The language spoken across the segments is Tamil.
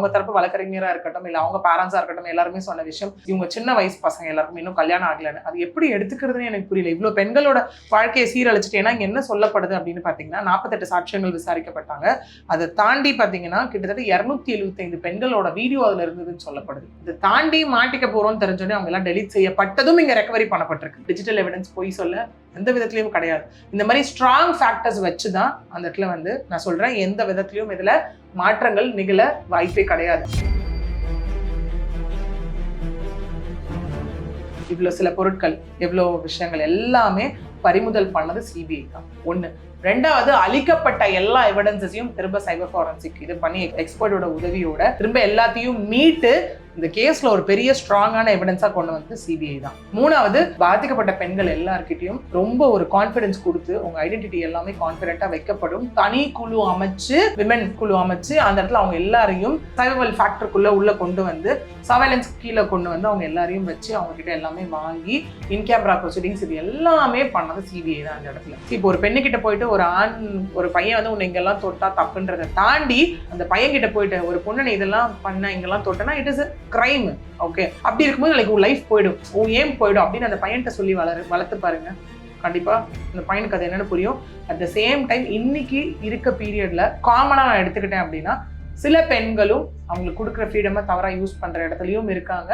அவங்க தரப்பு வழக்கறிஞராக இருக்கட்டும் இல்லை அவங்க பேரண்ட்ஸாக இருக்கட்டும் எல்லாருமே சொன்ன விஷயம் இவங்க சின்ன வயசு பசங்க எல்லாருக்கும் இன்னும் கல்யாணம் ஆகலன்னு. அது எப்படி எடுத்துக்கிறதுன்னு எனக்கு புரியல. இவ்வளோ பெண்களோட வாழ்க்கையை சீரழிச்சிட்டு ஏன்னா என்ன சொல்லப்படுது அப்படின்னு பார்த்தீங்கன்னா நாற்பத்தெட்டு சாட்சியங்கள் விசாரிக்கப்பட்டாங்க. அதை தாண்டி பார்த்தீங்கன்னா கிட்டத்தட்ட இரநூத்தி எழுபத்தைந்து பெண்களோட வீடியோ அதில் இருந்ததுன்னு சொல்லப்படுது. இதை தாண்டி மாட்டிக்க போகிறோம்னு தெரிஞ்சோடனே அவங்க எல்லாம் டெலிட் செய்யப்பட்டதும் இங்கே ரெக்கவரி பண்ணப்பட்டிருக்கு. டிஜிட்டல் எவிடன்ஸ் பொய் சொல்ல எந்த விதத்துலயும் கிடையாது. இந்த மாதிரி ஸ்ட்ராங் ஃபேக்டர்ஸ் வச்சு தான் அந்த இடத்துல வந்து நான் சொல்கிறேன் எந்த விதத்துலையும் இதில் மாற்றங்கள் நிகழ வாய்ப்பே கிடையாது. இவ்வளோ சில பொருட்கள் எவ்வளோ விஷயங்கள் எல்லாமே பறிமுதல் பண்ணது சிபிஐ தான். ஒன்று ரெண்டாவது அழிக்கப்பட்ட எல்லா எவிடன்சஸையும் திரும்ப சைபர் ஃபாரன்சிக் இது பண்ணி எக்ஸ்பர்ட்டோட உதவியோட திரும்ப எல்லாத்தையும் மீட்டு இந்த கேஸ்ல ஒரு பெரிய ஸ்ட்ராங்கான எவிடன்ஸா கொண்டு வந்து சிபிஐ தான். மூணாவது பாதிக்கப்பட்ட பெண்கள் எல்லார்கிட்டையும் ரொம்ப ஒரு கான்ஃபிடன்ஸ் கொடுத்து உங்க ஐடென்டிட்டி எல்லாமே கான்பிடண்டா வைக்கப்படும். தனி குழு அமைச்சு விமன் குழு அமைச்சு அந்த இடத்துல அவங்க எல்லாரையும் சைவல் ஃபேக்டருக்குள்ள உள்ள கொண்டு வந்து சர்வைலன்ஸ் கீழே கொண்டு வந்து அவங்க எல்லாரையும் வச்சு அவங்க கிட்ட எல்லாமே வாங்கி இன் கேமரா ப்ரொசீடிங்ஸ் இது எல்லாமே பண்ணது சிபிஐ தான் அந்த இடத்துல. இப்போ ஒரு பெண்ணு கிட்ட போயிட்டு ஒரு ஆண் ஒரு பையன் வந்து உன்னை இங்கெல்லாம் தொட்டா தப்புன்றதை தாண்டி அந்த பையன் கிட்ட போயிட்டு ஒரு பொண்ணு இதெல்லாம் பண்ண இங்கெல்லாம் தொட்டனா இட் இஸ் கிரைம் ஓகே அப்படி இருக்கும்போது நாளைக்கு உன் லைஃப் போயிடும். உன் ஏம் போயிடும் அப்படின்னு அந்த பையன்கிட்ட சொல்லி வளரு வளர்த்து பாருங்க. கண்டிப்பா இந்த பையனுக்கு அது என்னன்னு புரியும். அட் த சேம் டைம் இன்னைக்கு இருக்க பீரியட்ல காமனா நான் எடுத்துக்கிட்டேன் அப்படின்னா சில பெண்களும் அவங்களுக்கு கொடுக்குற ஃப்ரீடமை தவறா யூஸ் பண்ற இடத்துலயும் இருக்காங்க.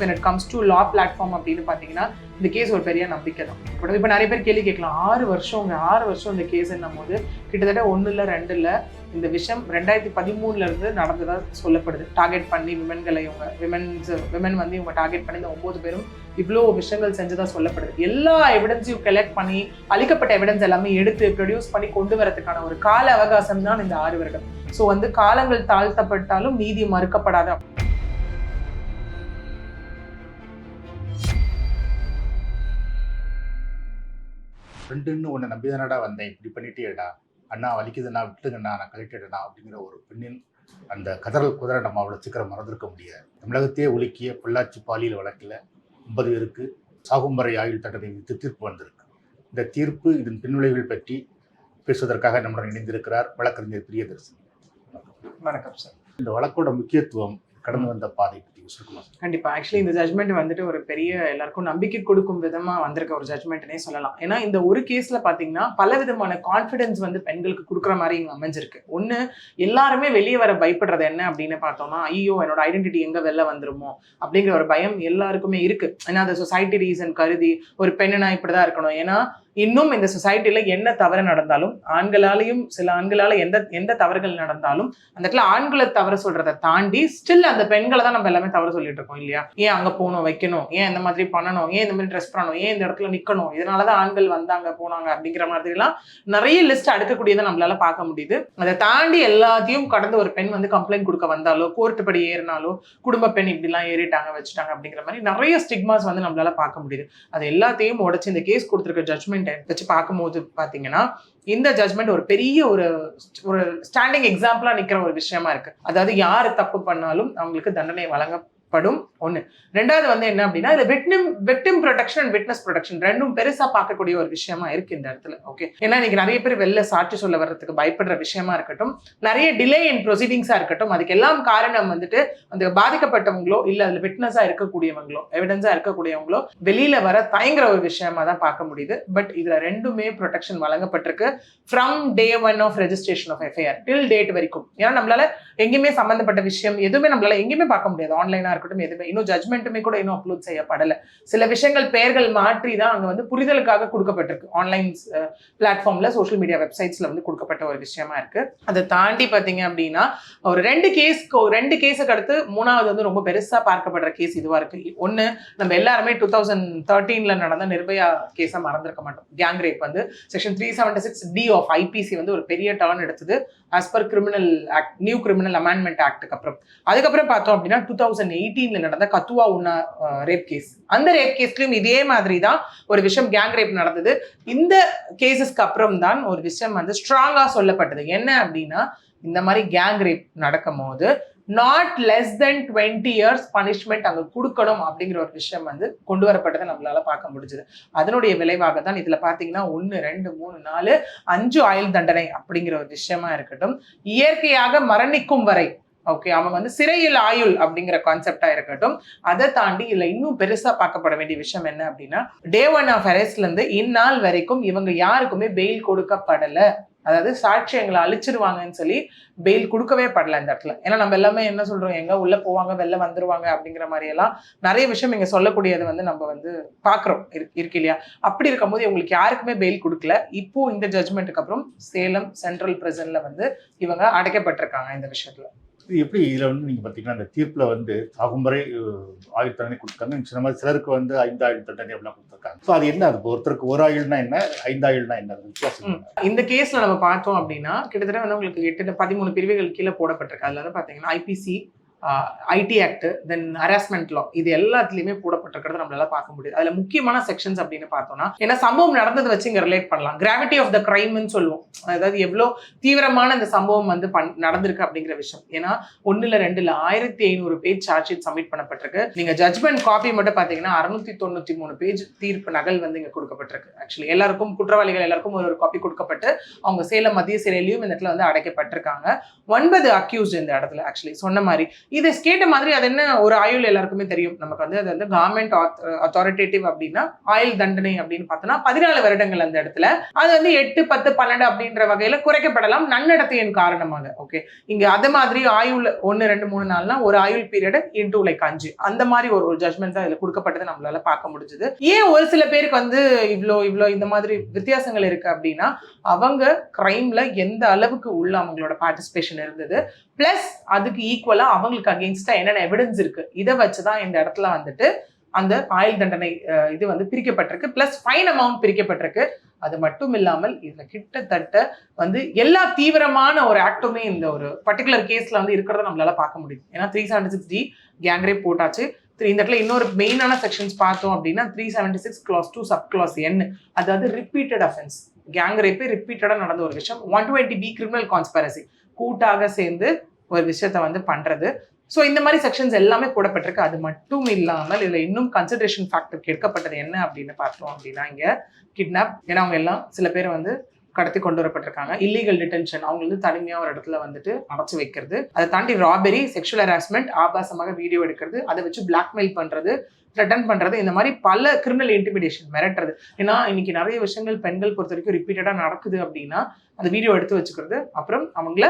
When it comes to law platform அப்படின்னு பார்த்தீங்கன்னா இந்த கேஸ் ஒரு பெரிய நம்பிக்கை தான். இப்போ இப்போ நிறைய பேர் கேள்வி கேட்கலாம். ஆறு வருஷம் ஆறு வருஷம் இந்த கேஸ் போது கிட்டத்தட்ட ஒன்று இல்லை ரெண்டு இல்லை இந்த விஷயம் ரெண்டாயிரத்தி பதிமூணுலேருந்து நடந்ததாக சொல்லப்படுது. டார்கெட் பண்ணி விமன்களை இவங்க விமன்ஸ் விமன் வந்து இவங்க டார்கெட் பண்ணி இந்த ஒம்பது பேரும் இவ்வளோ விஷயங்கள் செஞ்சதாக சொல்லப்படுது. எல்லா எவிடன்ஸையும் கலெக்ட் பண்ணி அளிக்கப்பட்ட எவிடன்ஸ் எல்லாமே எடுத்து ப்ரொடியூஸ் பண்ணி கொண்டு வரதுக்கான ஒரு கால அவகாசம் தான் இந்த ஆறு வருடம். ஸோ வந்து காலங்கள் தாழ்த்தப்பட்டாலும் நீதி மறுக்கப்படாத ஃப்ரெண்டுன்னு உன்னை நம்பி தானடா வந்தேன். இப்படி பண்ணிட்டேடா அண்ணா வலிக்குதுண்ணா விட்டுங்கண்ணா நான் கழட்டிட்டேண்ணா அப்படிங்கிற ஒரு பெண்ணின் அந்த கதறல் குதிரை நம்ம அவ்வளோ சீக்கிரம் மறந்திருக்க முடியாது. தமிழகத்தையே உலுக்கிய பொள்ளாச்சி பாலியல் வழக்கில் ஒன்பது பேருக்கு சாகும் வரை ஆயுள் தண்டனை விதித்து தீர்ப்பு வந்திருக்கு. இந்த தீர்ப்பு இதன் பின்விளைவுகள் பற்றி பேசுவதற்காக நம்முடன் இணைந்திருக்கிறார் வழக்கறிஞர் பிரியதர்சன் வணக்கம். சார். இந்த வழக்கோட முக்கியத்துவம் கடந்து வந்த பாதை பற்றி சுருக்கமா கண்டிப்பாக கண்டிப்பா. ஆக்சுவலி இந்த ஜட்மெண்ட் வந்துட்டு ஒரு பெரிய எல்லாருக்கும் நம்பிக்கை கொடுக்கும் விதமா வந்திருக்க ஒரு ஜட்மெண்ட்னே சொல்லலாம். ஏன்னா இந்த ஒரு கேஸ்ல பாத்தீங்கன்னா பல விதமான கான்ஃபிடன்ஸ் வந்து பெண்களுக்கு கொடுக்குற மாதிரி இங்கே அமைஞ்சிருக்கு. ஒன்று எல்லாருமே வெளியே வர பயப்படுறது என்ன அப்படின்னு பார்த்தோம்னா ஐயோ என்னோட ஐடென்டிட்டி எங்கே வெளில வந்துருமோ அப்படிங்கிற ஒரு பயம் எல்லாருக்குமே இருக்குது ஏன்னா அந்த சொசைட்டி ரீசன் கருதி ஒரு பெண்ணுனா இப்படிதான் இருக்கணும். ஏன்னா இன்னும் இந்த சொசைட்டில என்ன தவறு நடந்தாலும் ஆண்களாலையும் சில ஆண்களால எந்த எந்த தவறுகள் நடந்தாலும் அந்த இடத்துல ஆண்களை தவறு சொல்றதை தாண்டி ஸ்டில் அந்த பெண்களை தான் நம்ம எல்லாமே தவறு சொல்லிட்டு இருக்கோம் இல்லையா? ஏன் அங்க போகணும் வைக்கணும்? ஏன் இந்த மாதிரி பண்ணணும்? ஏன் இந்த மாதிரி ட்ரெஸ் பண்ணணும்? ஏன் இந்த இடத்துல நிக்கணும்? இதனாலதான் ஆண்கள் வந்தாங்க போனாங்க அப்படிங்கிற மாதிரி எல்லாம் நிறைய லிஸ்ட் அடுக்கக்கூடியதை நம்மளால பார்க்க முடியுது. அதை தாண்டி எல்லாத்தையும் கடந்து ஒரு பெண் வந்து கம்ப்ளைண்ட் கொடுக்க வந்தாலோ கோர்ட்டு படி ஏறினாலோ குடும்ப பெண் இப்படிலாம் ஏறிட்டாங்க வச்சுட்டாங்க அப்படிங்கிற மாதிரி நிறைய ஸ்டிக்மாஸ் வந்து நம்மளால பார்க்க முடியுது. அது எல்லாத்தையும் உடச்சு இந்த கேஸ் கொடுத்துருக்க ஜட்மெண்ட் வச்சு பார்க்கும்போது பார்த்தீங்கன்னா இந்த ஜட்மெண்ட் ஒரு பெரிய ஒரு ஒரு ஸ்டாண்டிங் எக்ஸாம்பிளா நிக்கிற ஒரு விஷயமா இருக்கு. அதாவது யார் தப்பு பண்ணாலும் அவங்களுக்கு தண்டனை வழங்க படும். ஒன்று ரெண்டாவது வந்து என்ன அப்படின்னா இதில் victim victim protection and witness protection ரெண்டும் பெருசா பார்க்கக்கூடிய ஒரு விஷயமா இருக்கு இந்த இடத்துல. ஓகே ஏன்னா இன்னைக்கு நிறைய பேர் வெளில சாட்சி சொல்ல வர்றதுக்கு பயப்படுற விஷயமா இருக்கட்டும் நிறைய டிலே இன் ப்ரொசீடிங்ஸா இருக்கட்டும் அதுக்கு எல்லாம் காரணம் வந்துட்டு அந்த பாதிக்கப்பட்டவங்களோ இல்ல அதுல விட்னஸா இருக்கக்கூடியவங்களோ எவிடன்ஸா இருக்கக்கூடியவங்களோ வெளியில வர தயங்குற ஒரு விஷயமா தான் பார்க்க முடியுது. பட் இதுல ரெண்டுமே ப்ரொடெக்ஷன் வழங்கப்பட்டிருக்கு from day one of registration of FIR till date வரைக்கும். ஏன்னா நம்மளால எங்கேயுமே சம்பந்தப்பட்ட விஷயம் எதுவுமே நம்மளால எங்கேயுமே பார்க்க முடியாது. ஆன்லைனாக இருக்கட்டும் எதுவுமே. இன்னும் ஜட்மெண்ட்டுமே கூட இன்னும் அப்லோட் செய்யப்படலை. சில விஷயங்கள் பெயர்கள் மாற்றி தான் அங்க வந்து புரிதலுக்காக கொடுக்கப்பட்டிருக்கு. ஆன்லைன் பிளாட்ஃபார்ம்ல சோஷியல் மீடியா வெப்சைட்ஸ்ல வந்து கொடுக்கப்பட்ட ஒரு விஷயமா இருக்கு. அதை தாண்டி பாத்தீங்க அப்படின்னா ஒரு ரெண்டு கேஸ்க்கு ரெண்டு கேஸுக்கு அடுத்து மூணாவது வந்து ரொம்ப பெருசா பார்க்கப்படுற கேஸ் இதுவா இருக்கு. ஒன்னு நம்ம எல்லாருமே டூ தௌசண்ட் தேர்ட்டீன்ல நடந்த நிர்பயா கேஸை மறந்துருக்க மாட்டோம். கேங் ரேப் வந்து section three seventy six D of IPC வந்து ஒரு பெரிய டர்ன் எடுத்தது. As per criminal act new criminal amendment ஆக்டுக்கு அப்புறம். அதுக்கப்புறம் பார்த்தோம் அப்படின்னா டூ தௌசண்ட் எயிட்டீன்ல நடந்த கத்துவா உண்ணா ரேப் கேஸ் அந்த ரேப் கேஸ்லயும் இதே மாதிரி தான் ஒரு விஷயம் கேங் ரேப் நடந்தது. இந்த கேசஸ்க்கு அப்புறம் தான் ஒரு விஷயம் வந்து ஸ்ட்ராங்கா சொல்லப்பட்டது. என்ன அப்படின்னா இந்த மாதிரி கேங் ரேப் நடக்கும் போது not less than twenty years punishment அங்க கொடுக்கணும் அப்படிங்கிற ஒரு விஷயம் வந்து கொண்டு வரப்பட்டதை நம்மளால பார்க்க முடிஞ்சது. அதனுடைய விளைவாக தான் இதுல பாத்தீங்கன்னா ஒன்று ரெண்டு மூணு நாலு அஞ்சு ஆயுள் தண்டனை அப்படிங்கிற ஒரு விஷயமா இருக்கட்டும். இயற்கையாக மரணிக்கும் வரை ஓகே அவங்க வந்து சிறையில் ஆயுள் அப்படிங்கிற கான்செப்டா இருக்கட்டும். அதை தாண்டி இதுல இன்னும் பெருசா பார்க்கப்பட வேண்டிய விஷயம் என்ன அப்படின்னா டே ஒன் ஆஃப் அரெஸ்ட்ல இருந்து இந்நாள் வரைக்கும் இவங்க யாருக்குமே பெயில் கொடுக்கப்படல. அதாவது சாட்சி எங்களை அழிச்சிருவாங்கன்னு சொல்லி பெயில் கொடுக்கவே படல இந்த இடத்துல. ஏன்னா நம்ம எல்லாமே என்ன சொல்றோம்? எங்க உள்ள போவாங்க? வெளில வந்துருவாங்க? அப்படிங்கிற மாதிரி எல்லாம் நிறைய விஷயம் இங்க சொல்லக்கூடியது வந்து நம்ம வந்து பாக்குறோம் இரு- இருக்கு இல்லையா? அப்படி இருக்கும்போது இவங்களுக்கு யாருக்குமே பெயில் கொடுக்கல. இப்போ இந்த ஜட்மெண்ட்டுக்கு அப்புறம் சேலம் சென்ட்ரல் பிரசன்ல வந்து இவங்க அடைக்கப்பட்டிருக்காங்க இந்த விஷயத்துல. இது எப்படி இதில் வந்து நீங்கள் பார்த்தீங்கன்னா அந்த தீர்ப்பில் வந்து சாகும் முறை ஆயுள் தண்டனை கொடுத்தாங்க. நீங்க சொன்ன மாதிரி சிலருக்கு வந்து ஐந்து ஆயுள் தண்டனை அப்படிலாம் கொடுத்துருக்காங்க ஸோ அது என்ன அது? ஒருத்தருக்கு ஒரு ஆயுள்னா என்ன? ஐந்து ஆயுள்னா என்ன வித்தியாசம்? இந்த கேஸ்ல நம்ம பார்த்தோம் அப்படின்னா கிட்டத்தட்ட வந்து உங்களுக்கு எட்டு பதிமூணு பிரிவுகள் கீழே போடப்பட்டிருக்கு. அதுல வந்து பாத்தீங்கன்னா IPC IT act then harassment law இது எல்லாத்துலயுமே போடப்பட்டிருக்கிறத நம்மளால பார்க்க முடியுது. அதுல முக்கியமான செக்ஷன்ஸ் அப்படின்னு பார்த்தோம்னா ஏன்னா சம்பவம் நடந்தது வச்சு இங்க ரிலேட் பண்ணலாம். கிராவிட்டி ஆஃப் த கிரைம்னு சொல்லுவோம். அதாவது எவ்வளவு தீவிரமான இந்த சம்பவம் வந்து பண் நடந்திருக்கு அப்படிங்கிற விஷயம். ஏன்னா ஒன்னுல ரெண்டுல ஆயிரத்தி ஐநூறு பேஜ் சார்ஜ் ஷீட் சப்மிட் பண்ணப்பட்டிருக்கு. நீங்க ஜட்மெண்ட் காப்பி மட்டும் பாத்தீங்கன்னா அறுநூத்தி தொண்ணூத்தி மூணு பேஜ் தீர்ப்பு நகல் வந்து இங்க கொடுக்கப்பட்டிருக்கு. ஆக்சுவலி எல்லாருக்கும் குற்றவாளிகள் எல்லாருக்கும் ஒரு ஒரு காப்பி கொடுக்கப்பட்டு அவங்க சேலம் மத்திய சிறையிலையும் இந்த இடத்துல வந்து அடைக்கப்பட்டிருக்காங்க. ஒன்பது அக்யூஸ்ட் இந்த இடத்துல ஆக்சுவலி சொன்ன மாதிரி. இதை கேட்ட மாதிரி அது என்ன ஒரு ஆயுள் எல்லாருக்குமே தெரியும். நமக்கு வந்து அது வந்து கவர்மெண்ட் அத்தாரிட்டேட்டிவ் அப்படின்னா ஆயுள் தண்டனை அப்படின்னு பார்த்தோம்னா பதினாலு வருடங்கள் அந்த இடத்துல. அது வந்து எட்டு பத்து பன்னெண்டு அப்படின்ற வகையில குறைக்கப்படலாம். நன்னடத்தையின் காரணமாக ஓகே இங்க அது மாதிரி ஆயுள் ஒன்னு ரெண்டு மூணு நாள்னா ஒரு ஆயுள் பீரியட் இன்டூ லைக் அஞ்சு. அந்த மாதிரி ஒரு ஒரு ஜட்மெண்ட் தான் இதுல கொடுக்கப்பட்டது நம்மளால பார்க்க முடிஞ்சது. ஏன் ஒரு சில பேருக்கு வந்து இவ்வளோ இவ்வளோ இந்த மாதிரி வித்தியாசங்கள் இருக்கு அப்படின்னா அவங்க கிரைம்ல எந்த அளவுக்கு உள்ள அவங்களோட பார்ட்டிசிபேஷன் இருந்தது பிளஸ் அதுக்கு ஈக்குவலாக அவங்களுக்கு அகெயின்ஸ்டா என்னென்ன எவிடன்ஸ் இருக்குது இதை வச்சுதான் இந்த இடத்துல வந்துட்டு அந்த ஆயுள் தண்டனை இது வந்து பிரிக்கப்பட்டிருக்கு. பிளஸ் ஃபைன் அமௌண்ட் பிரிக்கப்பட்டிருக்கு. அது மட்டும் இல்லாமல் இதில் கிட்டத்தட்ட வந்து எல்லா தீவிரமான ஒரு ஆக்டுமே இந்த ஒரு பர்டிகுலர் கேஸில் வந்து இருக்கிறத நம்மளால பார்க்க முடியும் ஏன்னா three seventy six D gang rape போட்டாச்சு. த்ரீ இந்த இடத்துல இன்னொரு மெயினான செக்ஷன்ஸ் பார்த்தோம் அப்படின்னா three seventy six clause two sub clause N அதாவது ரிப்பீட்டட் அஃபென்ஸ் கேங் ரேப்பே ரிப்பீட்டடாக நடந்த ஒரு விஷயம். One twenty B criminal conspiracy கூட்டாக சேர்ந்து ஒரு விஷயத்த வந்து பண்றது. ஸோ இந்த மாதிரி செக்ஷன்ஸ் எல்லாமே போடப்பட்டிருக்கு. அது மட்டும் இல்லாமல் இதில் இன்னும் கன்சிடரேஷன் ஃபேக்டர் கேட்கப்பட்டது என்ன அப்படின்னு பார்த்தோம் அப்படின்னா இங்கே கிட்னாப் ஏன்னா அவங்க எல்லாம் சில பேர் வந்து கடத்தி கொண்டு வரப்பட்டிருக்காங்க. இல்லீகல் டிடென்ஷன் அவங்க வந்து தனிமையாக ஒரு இடத்துல வந்துட்டு அடைச்சி வைக்கிறது. அதை தாண்டி ராபரி செக்ஷுவல் ஹராஸ்மெண்ட் ஆபாசமாக வீடியோ எடுக்கிறது அதை வச்சு பிளாக்மெயில் பண்ணுறது த்ரெட்டன் பண்றது. இந்த மாதிரி பல கிரிமினல் இன்டிமிடேஷன் மிரட்டுறது. ஏன்னா இன்னைக்கு நிறைய விஷயங்கள் பெண்கள் பொறுத்த வரைக்கும் ரிப்பீட்டடா நடக்குது அப்படின்னா அந்த வீடியோ எடுத்து வச்சுக்கிறது அப்புறம் அவங்கள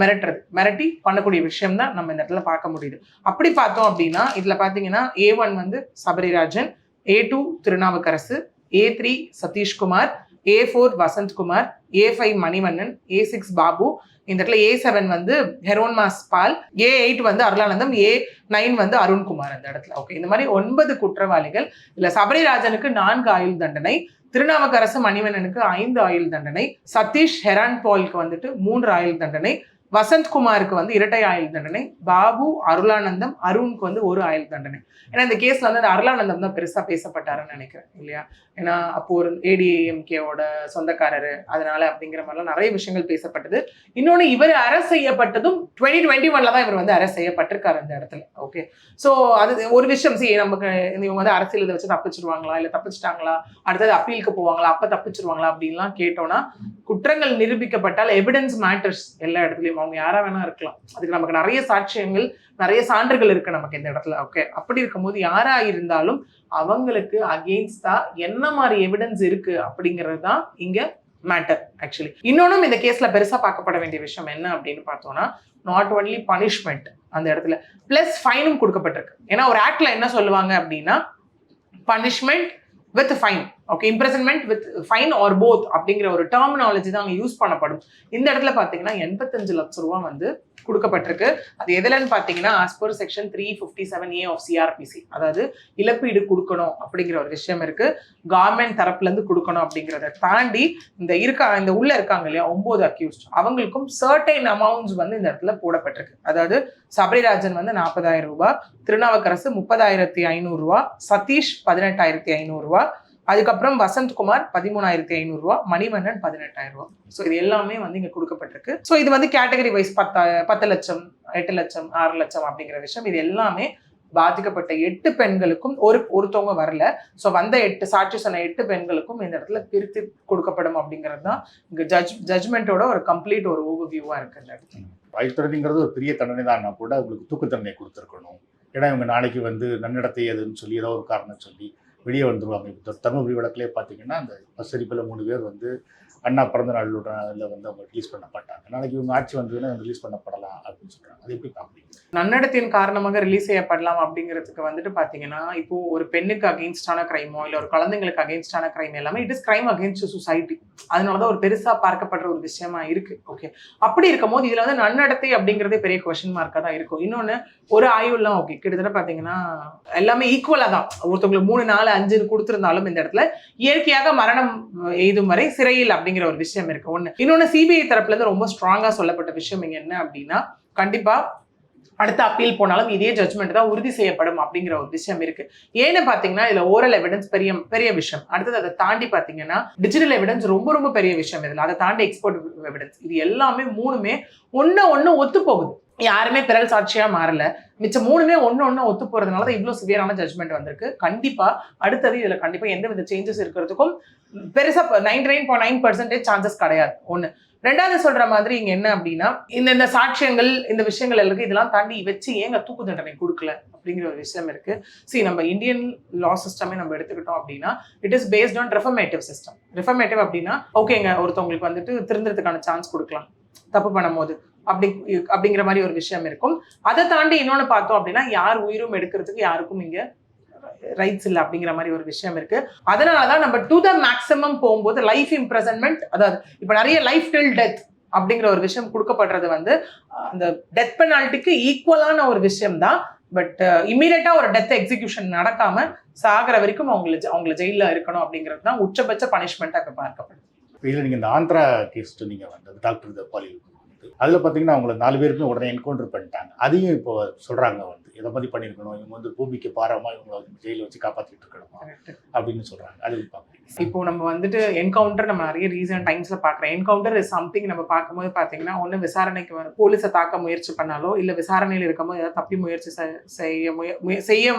மிரட்டுறது. மிரட்டி பண்ணக்கூடிய விஷயம் தான் நம்ம இந்த இடத்துல பார்க்க முடியுது. அப்படி பார்த்தோம் அப்படின்னா இதுல பாத்தீங்கன்னா ஏ ஒன் வந்து Sabarirajan A two Thirunavukkarasu A three Satheeshkumar A four Vasanthkumar A five Manivannan A six Babu இந்த இடத்துல ஏ செவன் வந்து ஹெரோன் மாஸ் பால் ஏ எயிட் வந்து அருளானந்தம் ஏ நைன் வந்து அருண்குமார் அந்த இடத்துல. ஓகே இந்த மாதிரி ஒன்பது குற்றவாளிகள் இல்லை சபரிராஜனுக்கு நான்கு ஆயுள் தண்டனை திருநாவுக்கரசு மணிவண்ணனுக்கு ஐந்து ஆயுள் தண்டனை சதீஷ் ஹெரான் பால்க்கு வந்துட்டு மூன்று ஆயுள் தண்டனை வசந்த்குமாருக்கு வந்து இரட்டை ஆயுள் தண்டனை பாபு அருளானந்தம் அருணுக்கு வந்து ஒரு ஆயுள் தண்டனை. ஏன்னா இந்த கேஸ்ல வந்து அந்த அருளானந்தம் தான் பெருசா பேசப்பட்டாருன்னு நினைக்கிறேன் இல்லையா? ஏன்னா அப்போ ஒரு ஏடிஎம்கேவோட சொந்தக்காரரு அதனால அப்படிங்கிற மாதிரிலாம் நிறைய விஷயங்கள் பேசப்பட்டது. இன்னொன்னு இவர் அரசு செய்யப்பட்டதும் டுவெண்ட்டி டுவெண்ட்டி ஒன்ல தான் இவர் வந்து அரசு செய்யப்பட்டிருக்காரு அந்த இடத்துல ஓகே ஸோ அது ஒரு விஷயம் சரி நமக்கு இவங்க வந்து அரசியல் இதை வச்சு தப்பிச்சிருவாங்களா இல்லை தப்பிச்சிட்டாங்களா அடுத்தது அப்பீலுக்கு போவாங்களா அப்ப தப்பிச்சிருவாங்களா அப்படின்லாம் கேட்டோம்னா குற்றங்கள் நிரூபிக்கப்பட்டால் எவிடன்ஸ் மேட்டர்ஸ் எல்லா இடத்துலையும். அவங்க யாரா வேணா இருக்கலாம். அதுக்கு நமக்கு நிறைய சாட்சியங்கள் நிறைய சான்றுகள் இருக்கு நமக்கு இந்த இடத்துல. ஓகே அப்படி இருக்கும்போது யாரா இருந்தாலும் அவங்களுக்கு அகெயின்ஸ்டா என்ன மாதிரி எவிடன்ஸ் இருக்கு அப்படிங்கிறது தான் இங்க மேட்டர் ஆக்சுவலி இன்னொன்னும் இந்த கேஸ்ல பெருசா பார்க்கப்பட வேண்டிய விஷயம் என்ன அப்படின்னு பார்த்தோம்னா நாட் ஒன்லி பனிஷ்மெண்ட் அந்த இடத்துல பிளஸ் ஃபைனும் கொடுக்கப்பட்டிருக்கு. ஏன்னா ஒரு ஆக்ட்ல என்ன சொல்லுவாங்க அப்படின்னா punishment with fine okay imprisonment with fine or both அப்படிங்கிற ஒரு டெர்மினாலஜி தான் அங்கே யூஸ் பண்ணப்படும். இந்த இடத்துல பார்த்தீங்கன்னா எண்பத்தஞ்சு லட்சம் ரூபா வந்து கொடுக்கப்பட்டிருக்கு. அது எதுலன்னு பார்த்தீங்கன்னா as per section three fifty seven A of CrPC அதாவது இழப்பீடு கொடுக்கணும் அப்படிங்கிற ஒரு விஷயம் இருக்கு. கவர்மெண்ட் தரப்புல இருந்து கொடுக்கணும் அப்படிங்கிறத தாண்டி இந்த இருக்கா இந்த உள்ள இருக்காங்க இல்லையா ஒன்பது அக்யூஸ்ட் அவங்களுக்கும் சர்டைன் அமௌண்ட்ஸ் வந்து இந்த இடத்துல போடப்பட்டிருக்கு. அதாவது சபரிராஜன் வந்து நாற்பதாயிரம் ரூபாய் திருநாவுக்கரசு முப்பதாயிரத்தி ஐநூறுரூவா சதீஷ் பதினெட்டாயிரத்தி ஐநூறுரூவா அதுக்கப்புறம் வசந்த்குமார் பதிமூணாயிரத்தி ஐநூறுரூவா மணிவண்ணன் பதினெட்டாயிரம் ரூபா ஸோ இது எல்லாமே வந்து இங்கே கொடுக்கப்பட்டிருக்கு. ஸோ இது வந்து கேட்டகரி வைஸ் பத்தா பத்து லட்சம் எட்டு லட்சம் ஆறு லட்சம் அப்படிங்கிற விஷயம். இது எல்லாமே பாதிக்கப்பட்ட எட்டு பெண்களுக்கும் ஒரு ஒருத்தவங்க வரல. ஸோ வந்த எட்டு சாட்சி சொன்ன எட்டு பெண்களுக்கும் இந்த இடத்துல பிரித்து கொடுக்கப்படும் அப்படிங்கிறது தான் இங்கே ஜட்ஜ் ஜட்மெண்ட்டோட ஒரு கம்ப்ளீட் ஒரு ஓவர்வியூவாக இருக்கு இந்த இடத்துல. வழித்துறதுங்கிறது ஒரு பெரிய தண்டனை தான் கூட? உங்களுக்கு தூக்கு தண்டனை கொடுத்துருக்கணும். ஏன்னா இவங்க நாளைக்கு வந்து நன்னடத்தை எதுன்னு சொல்லி ஏதோ ஒரு காரணம் சொல்லி வெளியே வந்துடும் அப்படி தர்மபுரி வழக்கிலே பார்த்தீங்கன்னா அந்த பஸ் மூணு பேர் வந்து அண்ணா பிறந்த நாளுடன் வந்து அவங்க ரிலீஸ் பண்ணப்பட்டாங்க. நாளைக்கு இவங்க ஆட்சி வந்ததுன்னா ரிலீஸ் பண்ணப்படலாம் அப்படின்னு சொல்றாங்க. அது எப்படி பார்க்குறீங்க? நன்னடத்தின் காரணமாக ரிலீஸ் செய்யப்படலாம் அப்படிங்கிறதுக்கு வந்துட்டு பாத்தீங்கன்னா இப்போ ஒரு பெண்ணுக்கு அகெயின்ஸ்டான கிரைமோ இல்ல ஒரு குழந்தைங்களுக்கு அகெயின்ஸ்டான கிரைம் எல்லாமே it is crime against society அதனாலதான் ஒரு பெருசா பார்க்கப்படுற ஒரு விஷயமா இருக்கு. ஓகே அப்படி இருக்கும் போது இதுல வந்து நன்னடத்தை அப்படிங்கிறதே பெரிய கொஸ்டின் மார்க்கா தான் இருக்கும். இன்னொன்னு ஒரு ஆய்வுலாம் ஓகே கிட்டத்தட்ட பாத்தீங்கன்னா எல்லாமே ஈக்குவலா தான். ஒருத்தவங்களுக்கு மூணு நாலு அஞ்சு கொடுத்துருந்தாலும் இந்த இடத்துல இயற்கையாக மரணம் எய்தும் வரை சிறையில் அப்படி அப்படிங்கிற ஒரு விஷயம் இருக்கு. ஒன்று இன்னொன்னு சிபிஐ தரப்புல இருந்து ரொம்ப ஸ்ட்ராங்கா சொல்லப்பட்ட விஷயம் என்ன அப்படின்னா கண்டிப்பா அடுத்த அப்பீல் போனாலும் இதே ஜட்மெண்ட் தான் உறுதி செய்யப்படும் அப்படிங்கிற ஒரு விஷயம் இருக்கு. ஏன்னு பாத்தீங்கன்னா இதுல ஓரல் எவிடன்ஸ் பெரிய பெரிய விஷயம். அடுத்தது அதை தாண்டி பாத்தீங்கன்னா டிஜிட்டல் எவிடன்ஸ் ரொம்ப ரொம்ப பெரிய விஷயம் இதுல. அதை தாண்டி எக்ஸ்போர்ட் எவிடன்ஸ் இது எல்லாமே மூணுமே ஒன்னு ஒன்னு ஒத்து போகுது. யாருமே பிறல் சாட்சியா மாறல. மிச்சம் மூணுமே ஒன்று ஒண்ணு ஒத்து போறதுனால தான் இவ்வளவு சிவியரான ஜட்மெண்ட் வந்திருக்கு. கண்டிப்பா அடுத்தது இதுல கண்டிப்பா எந்த வித சேஞ்சஸ் இருக்கிறதுக்கும் பெருசா ninety nine point nine percentage chances கிடையாது. ஒண்ணு. ரெண்டாவது சொல்ற மாதிரி இங்க என்ன அப்படின்னா இந்த இந்த சாட்சியங்கள் இந்த விஷயங்கள் இருக்கு இதெல்லாம் தாண்டி வச்சு ஏங்க தூக்கு தண்டனை கொடுக்கல அப்படிங்கிற ஒரு விஷயம் இருக்கு. சி நம்ம இந்தியன் லா சிஸ்டமே நம்ம எடுத்துக்கிட்டோம் அப்படின்னா it is based on reformative system reformative அப்படின்னா ஓகேங்க ஒருத்தவங்களுக்கு வந்துட்டு திருந்துறதுக்கான சான்ஸ் கொடுக்கலாம். தப்பு பண்ணும்போது. அப்படி அப்படிங்கிற மாதிரி ஒரு விஷயம் இருக்கும். அதை தாண்டி இன்னொன்று பார்த்தோம் அப்படின்னா யார் உயிரும் எடுக்கிறதுக்கு யாருக்கும் இங்கே ரைட்ஸ் இல்லை அப்படிங்கிற மாதிரி ஒரு விஷயம் இருக்கு. அதனாலதான் நம்ம டு த மேக்ஸிமம் போகும்போது லைஃப் இம்ப்ரெசன்மெண்ட் அதாவது இப்போ நிறைய லைஃப் டில் டெத் அப்படிங்கிற ஒரு விஷயம் கொடுக்கப்படுறது வந்து அந்த டெத் பெனால்ட்டிக்கு ஈக்குவலான ஒரு விஷயம் தான். பட் இம்மீடியட்டா ஒரு டெத் எக்ஸிகியூஷன் நடக்காம சாகிற வரைக்கும் அவங்கள அவங்கள ஜெயிலில் இருக்கணும் அப்படிங்கிறது தான் உச்சபட்ச பனிஷ்மெண்ட்டாக பார்க்கப்படும் பார்க்கப்படுது. இதில் நீங்கள் இந்த ஆந்திரா கேஸ் நீங்கள் வந்து டாக்டர் தப்பாலி அதில் பார்த்தீங்கன்னா அவங்கள நாலு பேருமே உடனே என்கவுண்டர் பண்ணிட்டாங்க. அதையும் இப்போ சொல்கிறாங்க வந்து. இதை மாதிரி பண்ணியிருக்கணும். இவங்க வந்து பூமிக்கு பாரமாக இவங்களை வந்து ஜெயிலில் வச்சு காப்பாற்றிட்டு இருக்கணுமா? அப்படின்னு சொல்கிறாங்க அது பார்க்குறீங்க இப்போ நம்ம வந்துட்டு என்கவுண்டர் நம்ம நிறைய ரீசன் டைம்ஸ்ல பாக்குறோம் என்கவுண்டர் இஸ் சம்திங் நம்ம பார்க்கும்போது பாத்தீங்கன்னா ஒண்ணு விசாரணைக்கு வர போலீஸை தாக்க முயற்சி பண்ணாலோ இல்ல விசாரணையில் இருக்கும்போது ஏதாவது தப்பி முயற்சி செய்ய முய- செய்ய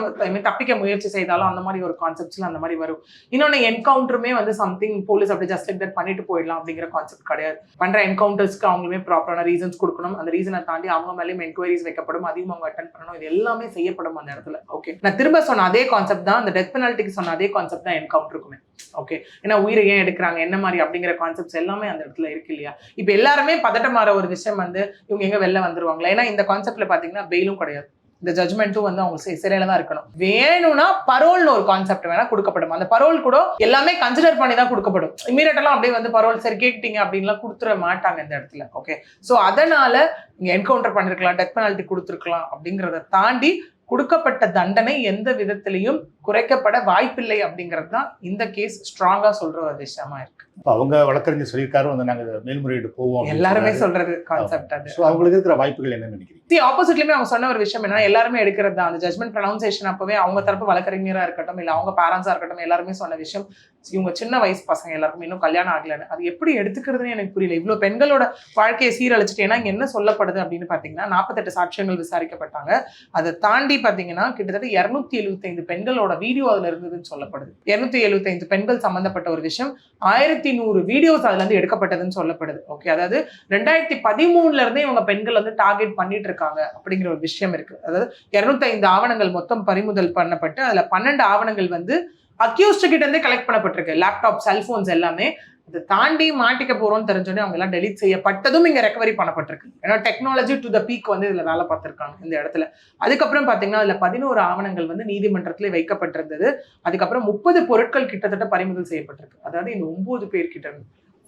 தப்பிக்க முயற்சி செய்தாலும் அந்த மாதிரி ஒரு கான்செப்ட்ஸ்ல அந்த மாதிரி வரும். இன்னொன்னு என்கவுண்டருமே வந்து சம்திங் போலீஸ் அப்படி ஜஸ்ட் லைக் தட் பண்ணிட்டு போயிடலாம் அப்படிங்கிற கான்செப்ட் கிடையாது. பண்ற என்கவுண்டர்ஸ்க்கு அவங்களுமே ப்ராப்பரான ரீசன்ஸ் கொடுக்கணும். அந்த ரீசனை தாண்டி அவங்க மேலேயும் என்கொயரிஸ் வைக்கப்படும். அதையும் அவங்க அட்டன் பண்ணணும். இது எல்லாமே செய்யப்படும் அந்த இடத்துல. ஓகே நான் திரும்ப சொன்ன அதே கான்செப்ட் தான் அந்த டெத் பெனால்ட்டிக்கு சொன்ன அதே கான்செப்ட் தான் என்கவுண்டருக்குமே ஓகே ஏன்னா உயிரை ஏன் எடுக்கிறாங்க என்ன மாதிரி அப்படிங்கிற கான்செப்ட்ஸ் எல்லாமே அந்த இடத்துல இருக்கு இல்லையா? இப்போ எல்லாருமே பதட்டமாற ஒரு விஷயம் வந்து இவங்க எங்க வெளில வந்துருவாங்களா? ஏன்னா இந்த கான்செப்ட்ல பாத்தீங்கன்னா பெயிலும் கிடையாது. இந்த ஜட்மெண்ட்டும் வந்து அவங்க சிறையில தான் இருக்கணும். வேணும்னா பரோல்னு ஒரு கான்செப்ட் வேணா கொடுக்கப்படும். அந்த பரோல் கூட எல்லாமே கன்சிடர் பண்ணி தான் கொடுக்கப்படும் இமீடியட்டெல்லாம் அப்படியே வந்து பரோல் சரி கேட்டீங்க அப்படின்லாம் கொடுத்துட மாட்டாங்க இந்த இடத்துல. ஓகே ஸோ அதனால நீங்கள் என்கவுண்டர் பண்ணிருக்கலாம் டெத் பெனால்ட்டி கொடுத்துருக்கலாம் அப்படிங்கிறத தாண்டி கொடுக்கப்பட்ட தண்டனை எந்த விதத்திலையும் குறைக்கப்பட வாய்ப்பில்லை அப்படிங்கிறது தான் இந்த கேஸ் ஸ்ட்ராங்காக சொல்கிற ஒரு விஷயமா இருக்கு. இப்போ அவங்க வழக்கறிஞர் சொல்லியிருக்காரு வந்து நாங்கள் மேல்முறையீடு போவோம் எல்லாருமே சொல்றது கான்செப்ட் அது. ஸோ அவங்களுக்கு இருக்கிற வாய்ப்புகள் என்ன நினைக்கிறீங்க? ஆப்போசிட்லயுமே அவங்க சொன்ன ஒரு விஷயம் என்னன்னா எல்லாருமே எடுக்கிறது தான். அந்த ஜட்மெண்ட் ப்ரொனவுன்சேஷன் அப்பவே அவங்க தரப்பு வழக்கறிஞரா இருக்கட்டும் இல்ல அவங்க பேரண்ட்ஸா இருக்கட்டும் எல்லாருமே சொன்ன விஷயம். இவங்க சின்ன வயசு பசங்க எல்லாருக்கும் இன்னும் கல்யாணம் ஆகலன்னு. அது எப்படி எடுத்துக்கிறதுன்னு எனக்கு புரியல. இவ்வளவு பெண்களோட வாழ்க்கையை சீரழிச்சிட்டு ஏன்னா இங்க என்ன சொல்லப்படுது அப்படின்னு பாத்தீங்கன்னா நாற்பத்தெட்டு சாட்சியங்கள் விசாரிக்கப்பட்டாங்க. அதை தாண்டி பாத்தீங்கன்னா கிட்டத்தட்ட இருநூத்தி எழுபத்தைந்து பெண்களோட வீடியோ அதுல இருந்ததுன்னு சொல்லப்படுது. இருநூத்தி எழுபத்தைந்து பெண்கள் சம்பந்தப்பட்ட ஒரு விஷயம். ஆயிரத்தி நூறு வீடியோஸ் அதுல இருந்து எடுக்கப்பட்டதுன்னு சொல்லப்படுது. ஓகே அதாவது ரெண்டாயிரத்தி பதிமூணுல இருந்தே இவங்க பெண்கள் வந்து டார்கெட் பண்ணிட்டு இருக்காங்க அப்படிங்கிற ஒரு விஷயம் இருக்கு. அதாவது இருநூத்தி ஐந்து ஆவணங்கள் மொத்தம் பறிமுதல் பண்ணப்பட்டு அதுல பன்னெண்டு ஆவணங்கள் வந்து அக்யூஸ்ட் கிட்ட இருந்தே கலெக்ட் பண்ணப்பட்டிருக்கு. லேப்டாப் செல்போன்ஸ் எல்லாமே இதை தாண்டி மாட்டிக்க போறோம்னு தெரிஞ்சோடனே அவங்க எல்லாம் டெலிட் செய்யப்பட்டதும் இங்க ரெக்கவரி பண்ணப்பட்டிருக்கு. ஏன்னா டெக்னாலஜி டு த பீக் வந்து இதுல வேலை பார்த்திருக்காங்க இந்த இடத்துல. அதுக்கப்புறம் பாத்தீங்கன்னா அதுல பதினோரு ஆவணங்கள் வந்து நீதிமன்றத்துல வைக்கப்பட்டிருந்தது. அதுக்கப்புறம் முப்பது பொருட்கள் கிட்டத்தட்ட பறிமுதல் செய்யப்பட்டிருக்கு. அதாவது இந்த ஒன்பது பேர்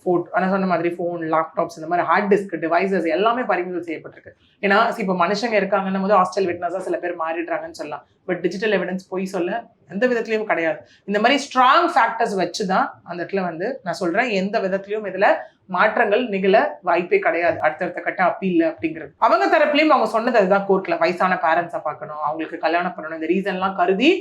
ஃபோட் ஆனால் சொன்ன மாதிரி ஃபோன் லேப்டாப்ஸ் இந்த மாதிரி ஹார்ட் டிஸ்க் டிவைசஸ் எல்லாமே பறிமுதல் செய்யப்பட்டிருக்கு. ஏன்னா இப்போ மனுஷங்க இருக்காங்கன்னும் போது ஹாஸ்டல் விட்னஸாக சில பேர் மாறிடுறாங்கன்னு சொல்லலாம். பட் டிஜிட்டல் எவிடன்ஸ் போய் சொல்ல எந்த விதத்துலையும் கிடையாது. இந்த மாதிரி ஸ்ட்ராங் ஃபேக்டர்ஸ் வச்சு தான் அந்த இடத்துல வந்து நான் சொல்கிறேன் எந்த விதத்துலையும் இதில் மாற்றங்கள் நிகழ வாய்ப்பே கிடையாது. அடுத்தடுத்த கட்ட அப்பீல் அப்படிங்கிறது. அவங்க தரப்புலையும் அவங்க சொன்னது அதுதான் கோர்ட்டில் வயசான பேரண்ட்ஸை பார்க்கணும் அவங்களுக்கு கல்யாணம் பண்ணணும் இந்த ரீசன்லாம் கருதி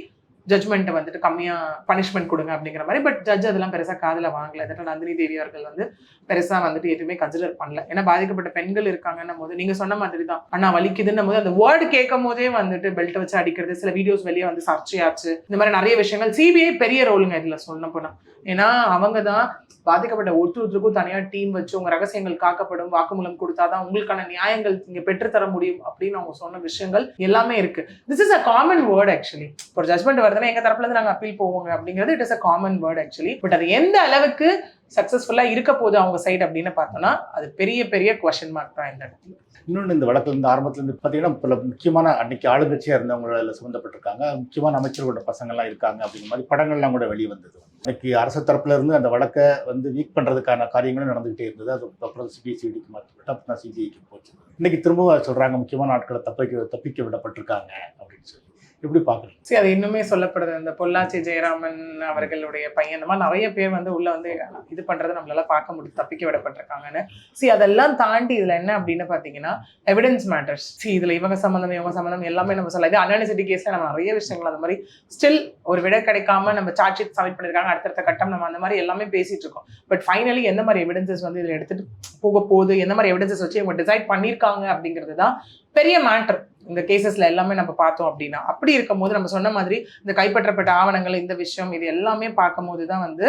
ஜட்மெண்ட்டை வந்துட்டு கம்மியாக பனிஷ்மெண்ட் கொடுங்க அப்படிங்கிற மாதிரி. பட் ஜட்ஜ் அதெல்லாம் பெருசாக காதில் வாங்கல. அதனால் நந்தினி தேவி அவர்கள் வந்து பெருசா வந்துட்டு எதுவுமே கன்சிடர் பண்ணல. ஏன்னா பாதிக்கப்பட்ட பெண்கள் இருக்காங்கன்னும் போது நீங்க சொன்ன மாதிரி தான். அண்ணா வலிக்குதுன்னும் போது அந்த வேர்டு கேட்கும் போதே வந்துட்டு பெல்ட் வச்சு அடிக்கிறது சில வீடியோஸ் வெளியே வந்து சர்ச்சையாச்சு. இந்த மாதிரி நிறைய விஷயங்கள். சிபிஐ பெரிய ரோலுங்க இதுல சொன்ன போனால் ஏன்னா அவங்க தான் பாதிக்கப்பட்ட ஒருத்தருக்கும் தனியாக டீம் வச்சு உங்க ரகசியங்கள் காக்கப்படும் வாக்குமூலம் கொடுத்தாதான் உங்களுக்கான நியாயங்கள் நீங்கள் பெற்றுத்தர முடியும் அப்படின்னு அவங்க சொன்ன விஷயங்கள் எல்லாமே இருக்கு. This is a common word actually ஒரு ஜட்மெண்ட் வருதுன்னா எங்க தரப்புல இருந்து நாங்க அப்பீல் போவோங்க. அப்படிங்கிறது it is a common word actually but அது எந்த அளவுக்கு சக்சஸ்ஃபுல்லா இருக்க போகுது அவங்க சைடு அப்படின்னு பார்த்தோம்னா அது பெரிய பெரிய கொஷின் மார்க் தான் இந்த இடத்துல. இன்னொன்று இந்த வழக்குல இருந்து ஆரம்பத்துல இருந்து பார்த்தீங்கன்னா பல முக்கியமான அன்னைக்கு ஆளுங்கட்சியாக இருந்தவங்கள அதில் சம்மந்தப்பட்டிருக்காங்க. முக்கியமான அமைச்சர்களோட பசங்கள்லாம் இருக்காங்க அப்படிங்கிற மாதிரி படங்கள்லாம் கூட வெளியே வந்தது. இன்னைக்கு அரசு தரப்புல இருந்து அந்த வழக்கை வந்து வீக் பண்ணுறதுக்கான காரியங்களும் நடந்துகிட்டே இருந்தது. அது அப்புறம் சிபிசிஐடிக்கு மாற்றப்பட்டு அப்புறம் சிபிஐக்கு போச்சு. இன்னைக்கு திரும்பவும் அதை சொல்றாங்க முக்கியமான ஆட்களை தப்பிக்க தப்பிக்க விடப்பட்டிருக்காங்க அப்படின்னு சொல்லி. எப்படி பார்க்குறீங்க சரி அது இன்னுமே சொல்லப்படுது. இந்த பொள்ளாச்சி ஜெயராமன் அவர்களுடைய பையன். இந்த மாதிரி நிறைய பேர் வந்து உள்ள வந்து இது பண்றதை நம்மளால பார்க்க முடியும் தப்பிக்க விடப்பட்டிருக்காங்கன்னு. சி அதெல்லாம் தாண்டி இதுல என்ன அப்படின்னு பாத்தீங்கன்னா எவிடன்ஸ் மேட்டர்ஸ் சி இதுல இவங்க சம்மந்தம் இவங்க சம்மந்தம் எல்லாமே நம்ம சொல்லலாம். இது அன்னிவர்சிட்டி கேஸ்ல நம்ம நிறைய விஷயங்கள் அந்த மாதிரி ஸ்டில் ஒரு விட கிடைக்காம நம்ம சார்ஜ் ஷீட் சப்மிட் பண்ணிருக்காங்க. அடுத்தடுத்த கட்டம் நம்ம அந்த மாதிரி எல்லாமே பேசிட்டு இருக்கோம். பட் ஃபைனலி எந்த மாதிரி எவிடன்சஸ் வந்து இதுல எடுத்துட்டு போக போகுது? எந்த மாதிரி எவிடன்சஸ் வச்சு இவங்க டிசைட் பண்ணியிருக்காங்க அப்படிங்கிறது தான் பெரிய மேட்டர் இந்த கேசஸ்ல எல்லாமே நம்ம பார்த்தோம் அப்படின்னா அப்படி இருக்கும்போது நம்ம சொன்ன மாதிரி இந்த கைப்பற்றப்பட்ட ஆவணங்கள் இந்த விஷயம் இது எல்லாமே பார்க்கும்போது தான் வந்து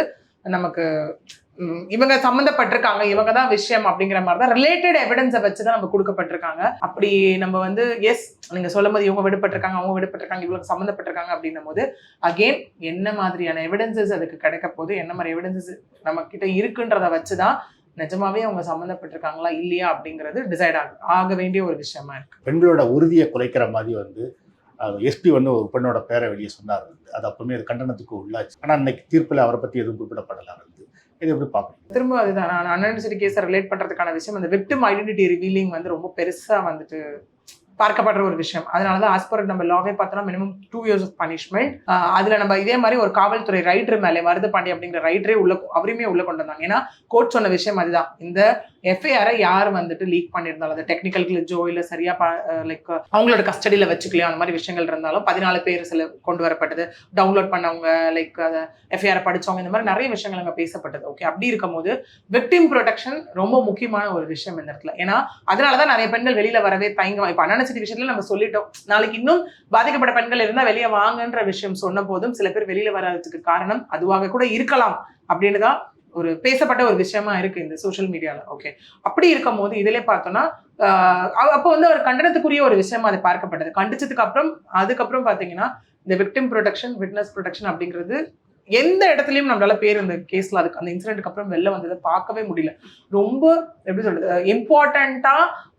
நமக்கு இவங்க சம்மந்தப்பட்டிருக்காங்க இவங்க தான் விஷயம் அப்படிங்கிற மாதிரி தான் ரிலேட்டட் எவிடன்ஸை வச்சு தான் நம்ம கொடுக்கப்பட்டிருக்காங்க. அப்படி நம்ம வந்து எஸ் நீங்க சொல்லும் போது இவங்க விடுபட்டிருக்காங்க அவங்க விடுபட்டிருக்காங்க இவங்களுக்கு சம்மந்தப்பட்டிருக்காங்க அப்படின்னும் போது அகெயின் என்ன மாதிரியான எவிடன்சஸ் அதுக்கு கிடைக்க போது என்ன மாதிரி எவிடன்சஸ் நம்ம கிட்ட இருக்குன்றத வச்சு தான் நிஜமாவே அவங்க சம்மந்தப்பட்டிருக்காங்களா இல்லையா அப்படிங்கிறது டிசைட் ஆக ஆக வேண்டிய ஒரு விஷயமா இருக்கு. பெண்களோட உறுதியை குலைக்கிற மாதிரி வந்து எஸ்பி வந்து ஒரு பெண்ணோட பேரை வெளியே சொன்னார் அது அப்பவுமே அது கண்டனத்துக்கு உள்ளாச்சு. ஆனால் இன்னைக்கு தீர்ப்பில் அவரை பற்றி எதுவும் குறிப்பிடப்படலை வந்து. இது எப்படி பார்க்குறீங்க? திரும்ப அதுதான். நான் அன்னிவர்சரி கேஸை ரிலேட் பண்றதுக்கான விஷயம் அந்த விக்டிம் ஐடென்டிட்டி ரிவீலிங் வந்து ரொம்ப பெருசா வந்துட்டு பார்க்கப்படுற ஒரு விஷயம். அதனால தான் ஆஸ் பர் நம்ம லாவே பார்த்தோம்னா minimum two years of punishment அதுல நம்ம இதே மாதிரி ஒரு காவல்துறை ரைடர் மேலே மருது பாண்டி அப்படிங்கிற ரைடரே உள்ள அவரையுமே உள்ள கொண்டு வந்தாங்க. ஏன்னா கோர்ட் சொன்ன விஷயம் அதுதான். இந்த எஃப்ஐஆரை யார் வந்துட்டு லீக் பண்ணியிருந்தாலும் அது டெக்னிக்கல் கிளிஜோ இல்ல சரியா லைக் அவங்களோட கஸ்டடியில் வச்சுக்கலையோ அந்த மாதிரி விஷயங்கள் இருந்தாலும் பதினாலு பேர் சில கொண்டு வரப்பட்டது. டவுன்லோட் பண்ணவங்க லைக் அதை எஃப்ஐஆர் படிச்சவங்க இந்த மாதிரி நிறைய விஷயங்கள் அங்கே பேசப்பட்டது. ஓகே அப்படி இருக்கும்போது விக்டிம் ப்ரொடெக்ஷன் ரொம்ப முக்கியமான ஒரு விஷயம் இந்த இடத்துல. ஏன்னா அதனால தான் நிறைய பெண்கள் வெளியில வரவே தயங்க இப்போ அனானசிட்டி விஷயத்துல நம்ம சொல்லிட்டோம். நாளைக்கு இன்னும் பாதிக்கப்பட்ட பெண்கள் இருந்தா வெளியே வாங்கன்ற விஷயம் சொன்ன போதும் சில பேர் வெளியில வராததுக்கு காரணம் அதுவாக கூட இருக்கலாம் அப்படின்னு தான் ஒரு பேசப்பட்ட ஒரு விஷயமா இருக்கு இந்த சோஷியல் மீடியால ஓகே அப்படி இருக்கும் போது இதுல பார்த்தோம்னா அப்போ வந்து ஒரு கண்டனத்துக்குரிய ஒரு விஷயமா அது பார்க்கப்பட்டது. கண்டிச்சதுக்கு அப்புறம் அதுக்கப்புறம் பாத்தீங்கன்னா இந்த விக்டிம் ப்ரொடெக்ஷன் விட்னஸ் ப்ரொடெக்ஷன் அப்படிங்கிறது எந்த இடத்துலயும் நம்மளால பேர் இந்த கேஸ்ல அதுக்கு அந்த இன்சிடென்ட்க்கு அப்புறம் வெளில வந்ததை பார்க்கவே முடியல. ரொம்ப எப்படி சொல்றது இம்பார்ட்டண்டா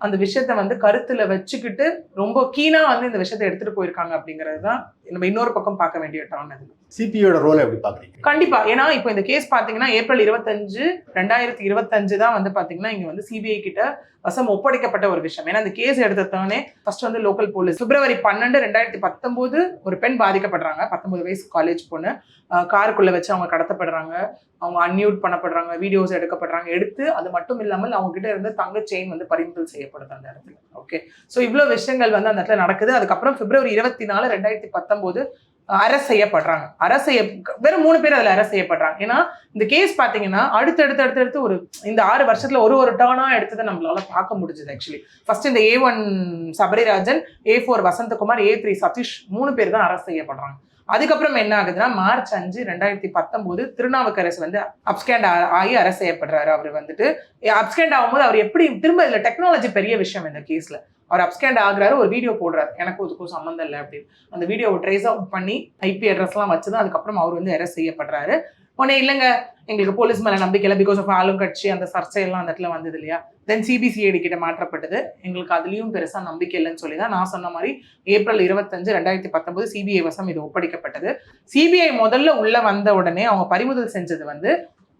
அந்த விஷயத்த வந்து கருத்துல வச்சுக்கிட்டு ரொம்ப கீனா வந்து இந்த விஷயத்தை எடுத்துட்டு போயிருக்காங்க அப்படிங்கிறது தான் நம்ம இன்னொரு பக்கம் பார்க்க வேண்டிய டான் அது. சிபிஐயோட ரோலை எப்படி பார்க்குறீங்க? கண்டிப்பா. ஏன்னா இப்போ இந்த கேஸ் பாத்தீங்கன்னா ஏப்ரல் இருபத்தஞ்சு ரெண்டாயிரத்தி இருபத்தஞ்சு தான் வந்து பாத்தீங்கன்னா இங்க வந்து சிபிஐ கிட்ட வசம் ஒப்படைக்கப்பட்ட ஒரு விஷயம். ஏன்னா இந்த கேஸ் எடுத்ததானே ஃபர்ஸ்ட் வந்து லோக்கல் போலீஸ் பிப்ரவரி பன்னெண்டு ரெண்டாயிரத்தி பத்தொன்பது ஒரு பெண் பாதிக்கப்படுறாங்க. பத்தொன்பது வயசு காலேஜ் பொண்ணு. காருக்குள்ள வச்சு அவங்க கடத்தப்படுறாங்க. அவங்க அன்மியூட் பண்ணப்படுறாங்க வீடியோஸ் எடுக்கப்படுறாங்க எடுத்து அது மட்டும் இல்லாமல் அவங்க கிட்ட இருந்த தங்க செயின் வந்து பறிமுதல் செய்யப்படுது அந்த இடத்துல. ஓகே ஸோ இவ்வளோ விஷயங்கள் வந்து அந்த இடத்துல நடக்குது. அதுக்கப்புறம் பிப்ரவரி இருபத்தி நாலு ரெண்டாயிரத்தி பத்தொம்போது அரெஸ்ட் செய்யப்படுறாங்க. அரெஸ்ட் செய்ய வெறும் மூணு பேர் அதில் அரெஸ்ட் செய்யப்படுறாங்க. ஏன்னா இந்த கேஸ் பார்த்தீங்கன்னா அடுத்தடுத்து அடுத்தடுத்து ஒரு இந்த ஆறு வருஷத்தில் ஒரு ஒரு டர்னா எடுத்ததை நம்மளால பார்க்க முடிஞ்சது ஆக்சுவலி ஃபர்ஸ்ட் இந்த A one Sabarirajan A four Vasanthakumar A three Sathish மூணு பேர் தான் அரெஸ்ட் செய்யப்படுறாங்க. அதுக்கப்புறம் என்ன ஆகுதுன்னா மார்ச் அஞ்சு ரெண்டாயிரத்தி பத்தொம்போது திருநாவுக்கரசு வந்து அப்ஸ்கேண்ட் ஆகி அரெஸ்ட் செய்யப்படுறாரு. அவர் வந்துட்டு அப்ஸ்கேண்ட் ஆகும்போது அவர் எப்படி திரும்ப இதில் டெக்னாலஜி பெரிய விஷயம் இந்த கேஸில் அவர் அப்ஸ்கேண்ட் ஆகுறாரு ஒரு வீடியோ போடுறாரு. எனக்கும் இதுக்கும் சம்மந்தம் இல்லை அப்படின்னு. அந்த வீடியோவை ட்ரேஸ் அவுட் பண்ணி ஐபி அட்ரஸ்லாம் வச்சு தான் அதுக்கப்புறம் அவர் வந்து அரெஸ்ட் செய்யப்படுறாரு. உடனே இல்லைங்க எங்களுக்கு போலீஸ் மேலே நம்பிக்கை இல்லை பிகாஸ் ஆஃப் ஆளும் கட்சி அந்த சர்ச்சையெல்லாம் அந்த இடத்துல வந்தது இல்லையா? தென் சிபிசிஐடி கிட்ட மாற்றப்பட்டது. எங்களுக்கு அதுலேயும் பெருசாக நம்பிக்கை இல்லைன்னு சொல்லி தான் நான் சொன்ன மாதிரி ஏப்ரல் இருபத்தஞ்சு ரெண்டாயிரத்தி பத்தொன்பது சிபிஐ வசம் இது ஒப்படைக்கப்பட்டது. சிபிஐ முதல்ல உள்ளே வந்த உடனே அவங்க பறிமுதல் செஞ்சது வந்து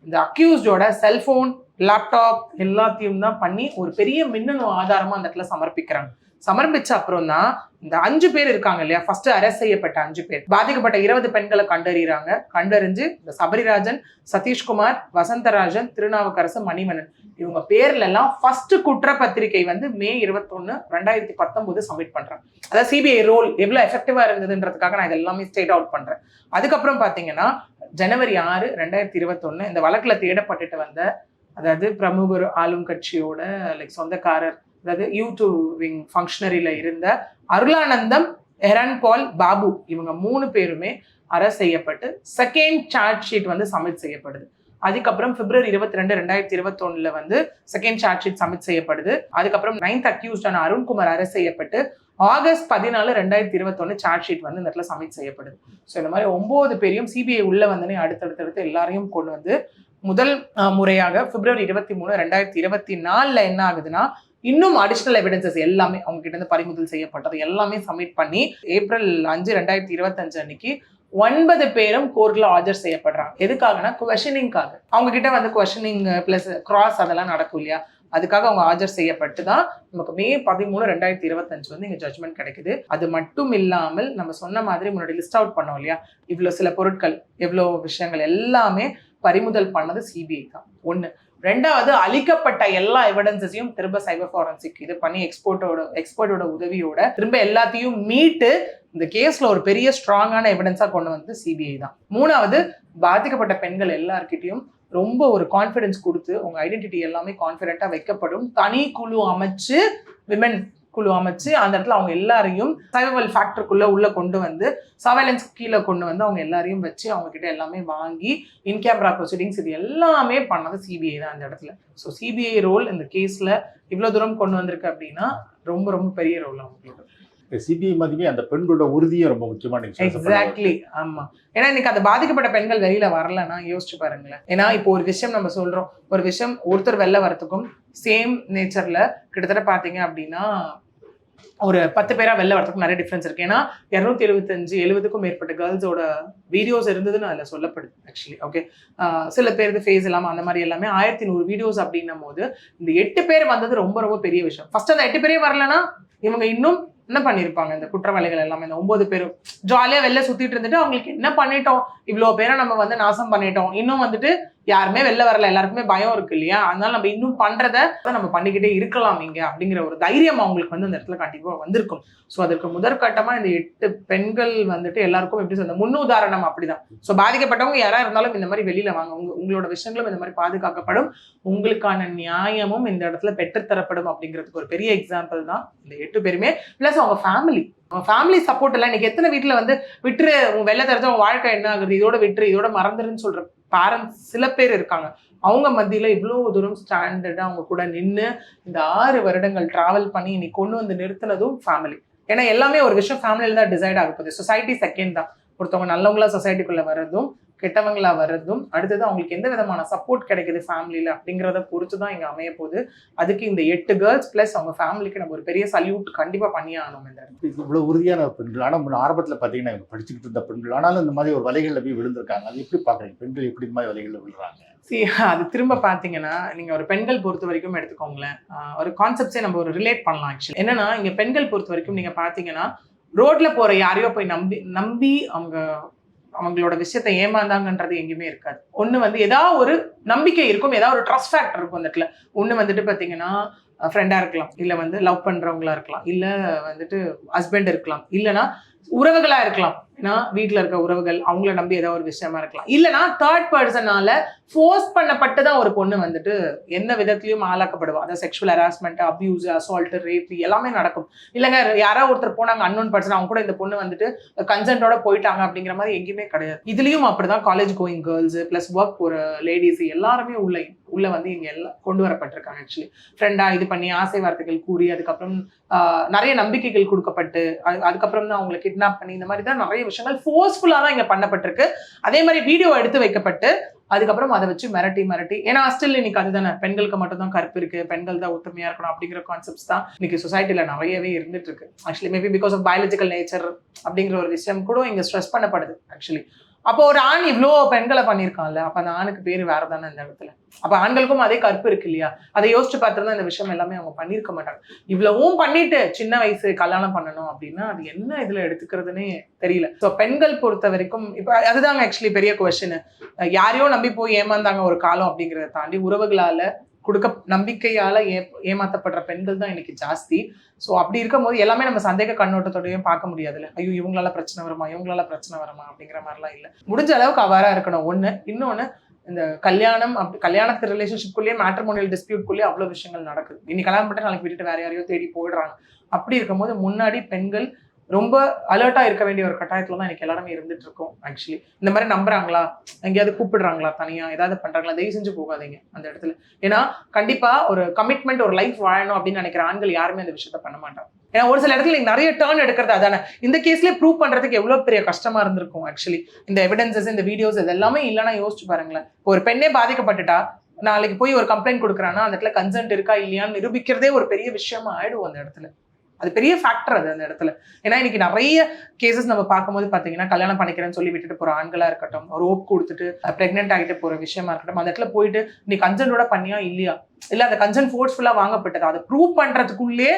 இந்த அக்யூஸ்டோட செல்ஃபோன் லேப்டாப் எல்லாத்தையும் தான் பண்ணி ஒரு பெரிய மின்னணு ஆதாரமாக அந்த இடத்துல சமர்ப்பிக்கிறாங்க. சமர்ப்பிச்ச அப்புறம் தான் இந்த அஞ்சு பேர் இருக்காங்க இல்லையா? ஃபர்ஸ்ட் அரெஸ்ட் செய்யப்பட்ட அஞ்சு பேர். பாதிக்கப்பட்ட இருபது பெண்களை கண்டறியறாங்க கண்டறிஞ்சு இந்த சபரிராஜன் சதீஷ்குமார் வசந்தராஜன் திருநாவுக்கரசு மணிமணன் இவங்க பேர்ல எல்லாம் ஃபர்ஸ்ட் குற்றப்பத்திரிகை வந்து மே இருபத்தொன்னு ரெண்டாயிரத்தி பத்தொன்பது சப்மிட் பண்றாங்க. அதாவது சிபிஐ ரோல் எவ்வளவு எஃபெக்டிவா இருந்ததுன்றதுக்காக நான் இது எல்லாமே ஸ்டேட் அவுட் பண்றேன். அதுக்கப்புறம் பாத்தீங்கன்னா ஜனவரி ஆறு ரெண்டாயிரத்தி இருபத்தொன்னு இந்த வழக்குல தேடப்பட்டுட்டு வந்த அதாவது பிரமுகர் ஆளும் கட்சியோட லைக் சொந்தக்காரர் அதாவது யூடியூபிங் ஃபங்க்ஷனரியில் விங் இருந்த அருளானந்தம் ஹெரன் பால் பாபு இவங்க மூணு பேருமே அரெஸ்ட் செய்யப்பட்டு செகண்ட் சார்ஜ் ஷீட் வந்து சப்மிட் செய்யப்படுது. அதுக்கப்புறம் பிப்ரவரி இருபத்தி ரெண்டு ரெண்டாயிரத்தி இருபத்தொன்னுல வந்து செகண்ட் சார்ஜ் ஷீட் சப்மிட் செய்யப்படுது. அதுக்கப்புறம் நைன்த் அக்யூஸ்டான அருண்குமார் அரெஸ்ட் செய்யப்பட்டு ஆகஸ்ட் பதினாலு ரெண்டாயிரத்தி இருபத்தொன்னு சார்ஜ் ஷீட் வந்து இந்த இடத்துல சப்மிட் செய்யப்படுது. ஸோ இந்த மாதிரி ஒன்பது பேரையும் சிபிஐ உள்ள வந்தனே அடுத்தடுத்தடுத்து எல்லாரையும் கொண்டு வந்து முதல் முறையாக பிப்ரவரி இருபத்தி மூணு ரெண்டாயிரத்தி இருபத்தி நாலுல என்ன ஆகுதுன்னா இன்னும் அடிஷ்னல் எவிடன்சஸ் எல்லாமே அவங்க கிட்ட இருந்து பறிமுதல் செய்யப்பட்டது எல்லாமே சப்மிட் பண்ணி ஏப்ரல் அஞ்சு ரெண்டாயிரத்தி இருபத்தஞ்சு அன்னைக்கு ஒன்பது பேரும் கோர்ட்ல ஆஜர் செய்யப்படுறாங்க. எதுக்காகனா கொஷனிங்காக அவங்க கிட்ட வந்து கொஷனிங் பிளஸ் கிராஸ் அதெல்லாம் நடக்கும் இல்லையா? அதுக்காக அவங்க ஆஜர் செய்யப்பட்டு தான் நமக்கு மே பதிமூணு ரெண்டாயிரத்தி இருபத்தஞ்சு வந்து இங்கே ஜட்மெண்ட் கிடைக்குது. அது மட்டும் இல்லாமல் நம்ம சொன்ன மாதிரி முன்னாடி லிஸ்ட் அவுட் பண்ணோம் இல்லையா? இவ்வளோ சில பொருட்கள் எவ்வளோ விஷயங்கள் எல்லாமே பறிமுதல் பண்ணது சிபிஐ தான். ஒன்று ரெண்டாவது அழிக்கப்பட்ட எல்லா எவிடன்சஸையும் திரும்ப சைபர் ஃபாரன்சிக் இது பண்ணி எக்ஸ்போர்ட்டோட எக்ஸ்பர்ட்டோட உதவியோட திரும்ப எல்லாத்தையும் மீட்டு இந்த கேஸ்ல ஒரு பெரிய ஸ்ட்ராங்கான எவிடன்ஸா கொண்டு வந்து சிபிஐ தான். மூணாவது பாதிக்கப்பட்ட பெண்கள் எல்லார்கிட்டையும் ரொம்ப ஒரு கான்ஃபிடன்ஸ் கொடுத்து உங்க ஐடென்டிட்டி எல்லாமே கான்ஃபிடென்ட்டா வைக்கப்படும். தனி குழு அமைச்சு விமன் குழு அமைச்சு அந்த இடத்துல அவங்க எல்லாரையும் சர்வைவல் ஃபேக்டருக்குள்ள உள்ள கொண்டு வந்து சர்வைலன்ஸ் கீழே கொண்டு வந்து அவங்க எல்லாரையும் வச்சு அவங்க கிட்ட எல்லாமே வாங்கி இன் கேமரா ப்ரொசீடிங்ஸ் இது எல்லாமே பண்ணது சிபிஐ தான் அந்த இடத்துல. ஸோ சிபிஐ ரோல் இந்த கேஸ்ல இவ்வளோ தூரம் கொண்டு வந்திருக்கு அப்படின்னா ரொம்ப ரொம்ப பெரிய ரோல் அவங்களோட சிபிஐ மதிப்பே அந்த பெண்களோட உறுதியும் ரொம்ப முக்கியமான. எக்ஸாக்ட்லி ஆமா. ஏன்னா இன்னைக்கு அந்த பாதிக்கப்பட்ட பெண்கள் வெளியில வரலன்னா யோசிச்சு பாருங்களேன். ஏன்னா இப்போ ஒரு விஷயம் நம்ம சொல்றோம். ஒரு விஷயம் ஒருத்தர் வெளில வரதுக்கும் சேம் நேச்சர்ல கிட்டத்தட்ட பாத்தீங்க அப்படின்னா ஒரு பத்து பேரா வெளில வரதுக்கும் நிறைய டிஃப்ரென்ஸ் இருக்கு. ஏன்னா இரநூத்தி எழுபத்தஞ்சு எழுபதுக்கும் மேற்பட்ட கேர்ள்ஸோட வீடியோஸ் இருந்ததுன்னு அதில் சொல்லப்படுது ஆக்சுவலி ஓகே சில பேருக்கு ஃபேஸ் இல்லாமல் அந்த மாதிரி எல்லாமே ஆயிரத்தி நூறு வீடியோஸ் அப்படின்னும் போது இந்த எட்டு பேர் வந்தது ரொம்ப ரொம்ப பெரிய விஷயம். ஃபர்ஸ்ட் அந்த எட்டு பேரே வரலன்னா இவங்க இன்னும் என்ன பண்ணியிருப்பாங்க இந்த குற்றவாளிகள் எல்லாமே இந்த ஒன்பது பேரும் ஜாலியாக வெளில சுத்திட்டு இருந்துட்டு அவங்களுக்கு என்ன பண்ணிட்டோம்? இவ்வளோ பேரை நம்ம வந்து நாசம் பண்ணிட்டோம். இன்னும் வந்துட்டு யாருமே வெளில வரல. எல்லாருக்குமே பயம் இருக்கு இல்லையா? அதனால நம்ம இன்னும் பண்றத நம்ம பண்ணிக்கிட்டே இருக்கலாம் இங்க அப்படிங்கிற ஒரு தைரியம் அவங்களுக்கு வந்து அந்த இடத்துல கண்டிப்பா வந்திருக்கும். ஸோ அதற்கு முதற்கட்டமா இந்த எட்டு பெண்கள் வந்துட்டு எல்லாருக்கும் எப்படி சொல்ல முன் உதாரணம் அப்படிதான். ஸோ பாதிக்கப்பட்டவங்க யாரா இருந்தாலும் இந்த மாதிரி வெளியில வாங்க. உங்க உங்களோட விஷயங்களும் இந்த மாதிரி பாதுகாக்கப்படும். உங்களுக்கான நியாயமும் இந்த இடத்துல பெற்றுத்தரப்படும் அப்படிங்கிறதுக்கு ஒரு பெரிய எக்ஸாம்பிள் தான் இந்த எட்டு பேருமே. பிளஸ் அவங்க ஃபேமிலி அவங்க ஃபேமிலி சப்போர்ட் எல்லாம் இன்னைக்கு எத்தனை வீட்டில் வந்து விட்டுரு உன் வெளில தெரிஞ்ச உன் வாழ்க்கை என்ன ஆகுது? இதோட விட்டுரு இதோட மறந்துருன்னு சொல்ற பேரண்ட்ஸ் சில பேர் இருக்காங்க. அவங்க மத்தியில் இவ்வளோ தூரம் ஸ்டாண்டர்டாக அவங்க கூட நின்று இந்த ஆறு வருடங்கள் ட்ராவல் பண்ணி இன்னைக்கு கொண்டு வந்து நிறுத்தினதும் ஃபேமிலி ஏன்னா எல்லாமே ஒரு விஷயம் ஃபேமிலியில் தான் டிசைட் ஆக போகுது சொசைட்டி செகண்ட் தான். ஒருத்தவங்க நல்லவங்களா சொசைட்டிக்குள்ளே வர்றதும் கெட்டவங்களா வர்றதும் அடுத்தது அவங்களுக்கு எந்த விதமான சப்போர்ட் கிடைக்குது ஃபேமிலியில அப்படிங்கிறத பொறுத்து தான் இங்க அமைய போகுது. அதுக்கு இந்த எட்டு கேர்ள்ஸ் பிளஸ் அவங்க ஃபேமிலிக்கு நம்ம ஒரு பெரிய சல்யூட் கண்டிப்பா பண்ணியே ஆகணும் இந்த இவ்வளவு உறுதியான பெண்கள். ஆனால் ஆரம்பத்தில் பார்த்தீங்கன்னா இவங்க படிச்சுக்கிட்டு இருந்த பெண்கள் ஆனாலும் இந்த மாதிரி ஒரு வலைகளில் போய் விழுந்திருக்காங்க. அது எப்படி பார்க்குறீங்க பெண்கள் எப்படி இந்த மாதிரி வலைகளில் விழுறாங்க? See, அது திரும்ப பாத்தீங்கன்னா நீங்க ஒரு பெண்கள் பொறுத்த வரைக்கும் எடுத்துக்கோங்களேன். ஒரு கான்செப்டே நம்ம ஒரு ரிலேட் பண்ணலாம் ஆக்சுவலி என்னன்னா இங்க பெண்கள் பொறுத்த வரைக்கும் நீங்க பாத்தீங்கன்னா ரோட்ல போற யாரையோ போய் நம்பி நம்பி அவங்க அவங்களோட விஷயத்தை ஏமாந்தாங்கன்றது எங்கேயுமே இருக்காது. ஒண்ணு வந்து ஏதாவது ஒரு நம்பிக்கை இருக்கும் ஏதாவது ஒரு ட்ரஸ்ட் ஃபேக்டர் இருக்கும் அந்த இடத்துல. ஒண்ணு வந்துட்டு பாத்தீங்கன்னா ஃப்ரெண்டா இருக்கலாம் இல்ல வந்து லவ் பண்றவங்களா இருக்கலாம் இல்ல வந்துட்டு ஹஸ்பண்ட் இருக்கலாம். இல்லைனா உறவுகளா இருக்கலாம். ஏன்னா வீட்ல இருக்க உறவுகள் அவங்கள நம்பி ஏதாவது ஒரு விஷயமா இருக்கலாம். இல்லனா தேர்ட் பர்சனால ஃபோர்ஸ் பண்ணப்பட்டு தான் ஒரு பொண்ணு வந்துட்டு எந்த விதத்திலயும் ஆளாக்கப்படுவா. அதாவது sexual harassment abuse assault rape எல்லாமே நடக்கும். இல்லைங்க யாராவது ஒருத்தர் போனாங்க அன்னோன் பர்சன் அவங்க கூட இந்த பொண்ணு வந்துட்டு கன்சென்ட்டோட போயிட்டாங்க அப்படிங்கிற மாதிரி எங்கேயுமே கிடையாது. இதுலயும் அப்படிதான் college going girls plus work போற லேடிஸ் எல்லாருமே உள்ள உள்ள வந்து இங்க எல்லாம் கொண்டு வரப்பட்டிருக்காங்க ஆக்சுவலி ஃப்ரெண்டா இது பண்ணி ஆசை வார்த்தைகள் கூறி அதுக்கப்புறம் நிறைய நம்பிக்கைகள் கொடுக்கப்பட்டு அதுக்கப்புறம் தான் அவங்களுக்கு கிட்னாப் பண்ணி இந்த மாதிரி தான் நிறைய விஷயங்கள் ஃபோர்ஸ்ஃபுல்லா தான் இங்க பண்ணப்பட்டிருக்கு. அதே மாதிரி வீடியோ எடுத்து வைக்கப்பட்டு அதுக்கப்புறம் அதை வச்சு மிரட்டி மிரட்டி. ஏன்னா ஸ்டில் இன்னைக்கு அதுதானே பெண்களுக்கு மட்டும் தான் கற்பு இருக்கு பெண்கள் தான் ஒத்துமையா இருக்கணும் அப்படிங்கிற கான்செப்ட்ஸ் தான் இன்னைக்கு சொசைட்டில நிறையவே இருந்துட்டு இருக்கு. Actually maybe because of biological nature அப்படிங்கிற ஒரு விஷயம் கூட இங்க ஸ்ட்ரெஸ் பண்ணப்படுது ஆக்சுவலி அப்போ ஒரு ஆண் இவ்வளோ பெண்களை பண்ணியிருக்கான்ல அப்ப அந்த ஆணுக்கு பேர் வேற தானே இந்த இடத்துல? அப்ப ஆண்களுக்கும் அதே கற்பு இருக்கு இல்லையா? அதை யோசிச்சு பார்த்துருந்தா இந்த விஷயம் எல்லாமே அவங்க பண்ணியிருக்க மாட்டாங்க. இவ்வளவும் பண்ணிட்டு சின்ன வயசு கல்யாணம் பண்ணணும் அப்படின்னா அது என்ன இதுல எடுத்துக்கிறதுனே தெரியல. ஸோ பெண்கள் பொறுத்த வரைக்கும் இப்போ அதுதாங்க ஆக்சுவலி பெரிய கொஸ்டின் யாரையோ நம்பி போய் ஏமாந்தாங்க ஒரு காலம் அப்படிங்கிறத தாண்டி உறவுகளால கொடுக்க நம்பிக்கையால ஏ ஏமாத்தப்படுற பெண்கள் தான் இன்னைக்கு ஜாஸ்தி. ஸோ அப்படி இருக்கும்போது எல்லாமே நம்ம சந்தேக கண்ணோட்டத்தோடையும் பார்க்க முடியாதுல்ல. ஐயோ இவங்களால பிரச்சனை வருமா? இவங்களால பிரச்சனை வருமா? அப்படிங்கிற மாதிரிலாம் இல்லை. முடிஞ்ச அளவுக்கு அவாரா இருக்கணும். ஒன்று இன்னொன்று இந்த கல்யாணம் அப்படி கல்யாணத்து ரிலேஷன்ஷிப்குள்ளேயே மேட்ரமோனியல் டிஸ்பியூட்குள்ளேயே அவ்வளோ விஷயங்கள் நடக்குது. இன்னைக்கு கல்யாணம் பண்ணிட்டு நாளைக்கு விட்டுட்டு வேற யாரையோ தேடி போயிடுறாங்க. அப்படி இருக்கும்போது முன்னாடி பெண்கள் ரொம்ப அலர்ட்டா இருக்க வேண்டிய ஒரு கட்டாயத்துல தான் எனக்கு எல்லாருமே இருந்துட்டு இருக்கோம் ஆக்சுவலி இந்த மாதிரி நம்புறாங்களா? எங்கேயாவது கூப்பிடுறாங்களா? தனியா? ஏதாவது பண்றாங்களா? தயவு செஞ்சு போகாதீங்க அந்த இடத்துல. ஏன்னா கண்டிப்பா ஒரு கமிட்மெண்ட் ஒரு லைஃப் வாழணும் அப்படின்னு நினைக்கிற ஆண்கள் யாருமே அந்த விஷயத்த பண்ண மாட்டாங்க. ஏன்னா ஒரு சில இடத்துல நிறைய டேர்ன் எடுக்கிறது அதானே. இந்த கேஸ்லயே ப்ரூவ் பண்றதுக்கு எவ்வளவு பெரிய கஷ்டமா இருந்திருக்கும் ஆக்சுவலி இந்த எவிடன்சஸ் இந்த வீடியோஸ் இது எல்லாமே இல்லைன்னா யோசிச்சு பாருங்களேன். ஒரு பெண்ணே பாதிக்கப்பட்டுட்டா நாளைக்கு போய் ஒரு கம்ப்ளைண்ட் கொடுக்குறான்னா அந்த இடத்துல கன்சென்ட் இருக்கா இல்லையான்னு நிரூபிக்கிறதே ஒரு பெரிய விஷயமா ஆயிடும் அந்த இடத்துல. அது பெரிய ஃபேக்டர் அது அந்த இடத்துல. ஏன்னா இன்னைக்கு நிறைய கேசஸ் நம்ம பார்க்கும்போது பார்த்தீங்கன்னா கல்யாணம் பண்ணிக்கிறேன்னு சொல்லி விட்டுட்டு போகிற ஆண்களாக இருக்கட்டும் ஒரு ஓப் கொடுத்துட்டு ப்ரெக்னென்ட் ஆகிட்டு போகிற விஷயமா இருக்கட்டும் அந்த இடத்துல போயிட்டு நீ கஞ்சனோட பண்ணியா இல்லையா? இல்லை அந்த கன்சென்ட் ஃபோர்ஸ்ஃபுல்லாக வாங்கப்பட்டது? அதை ப்ரூவ் பண்ணுறதுக்குள்ளே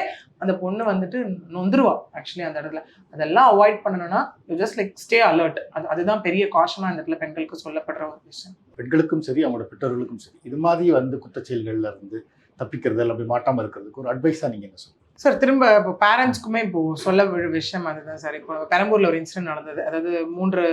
அந்த பொண்ணு வந்துட்டு நொந்துருவா ஆக்சுவலி அந்த இடத்துல. அதெல்லாம் அவாய்ட் பண்ணணும்னா you just like stay alert அது அதுதான் பெரிய காஷனாக அந்த இடத்துல பெண்களுக்கு சொல்லப்படுற ஒரு விஷயம். பெண்களுக்கும் சரி அவங்களோட பெற்றோர்களுக்கும் சரி இது மாதிரி வந்து குற்றச்செயல்களில் இருந்து தப்பிக்கிறது அப்படி மாட்டாமல் இருக்கிறதுக்கு ஒரு அட்வைஸாக நீங்கள் என்ன சொல்லுங்க சார் திரும்ப இப்போ பேரண்ட்ஸ்க்குமே இப்போ சொல்ல விஷயம் அதுதான் சார். இப்போ பெரம்பூர்ல ஒரு இன்சிடென்ட் நடந்தது. அதாவது மூன்று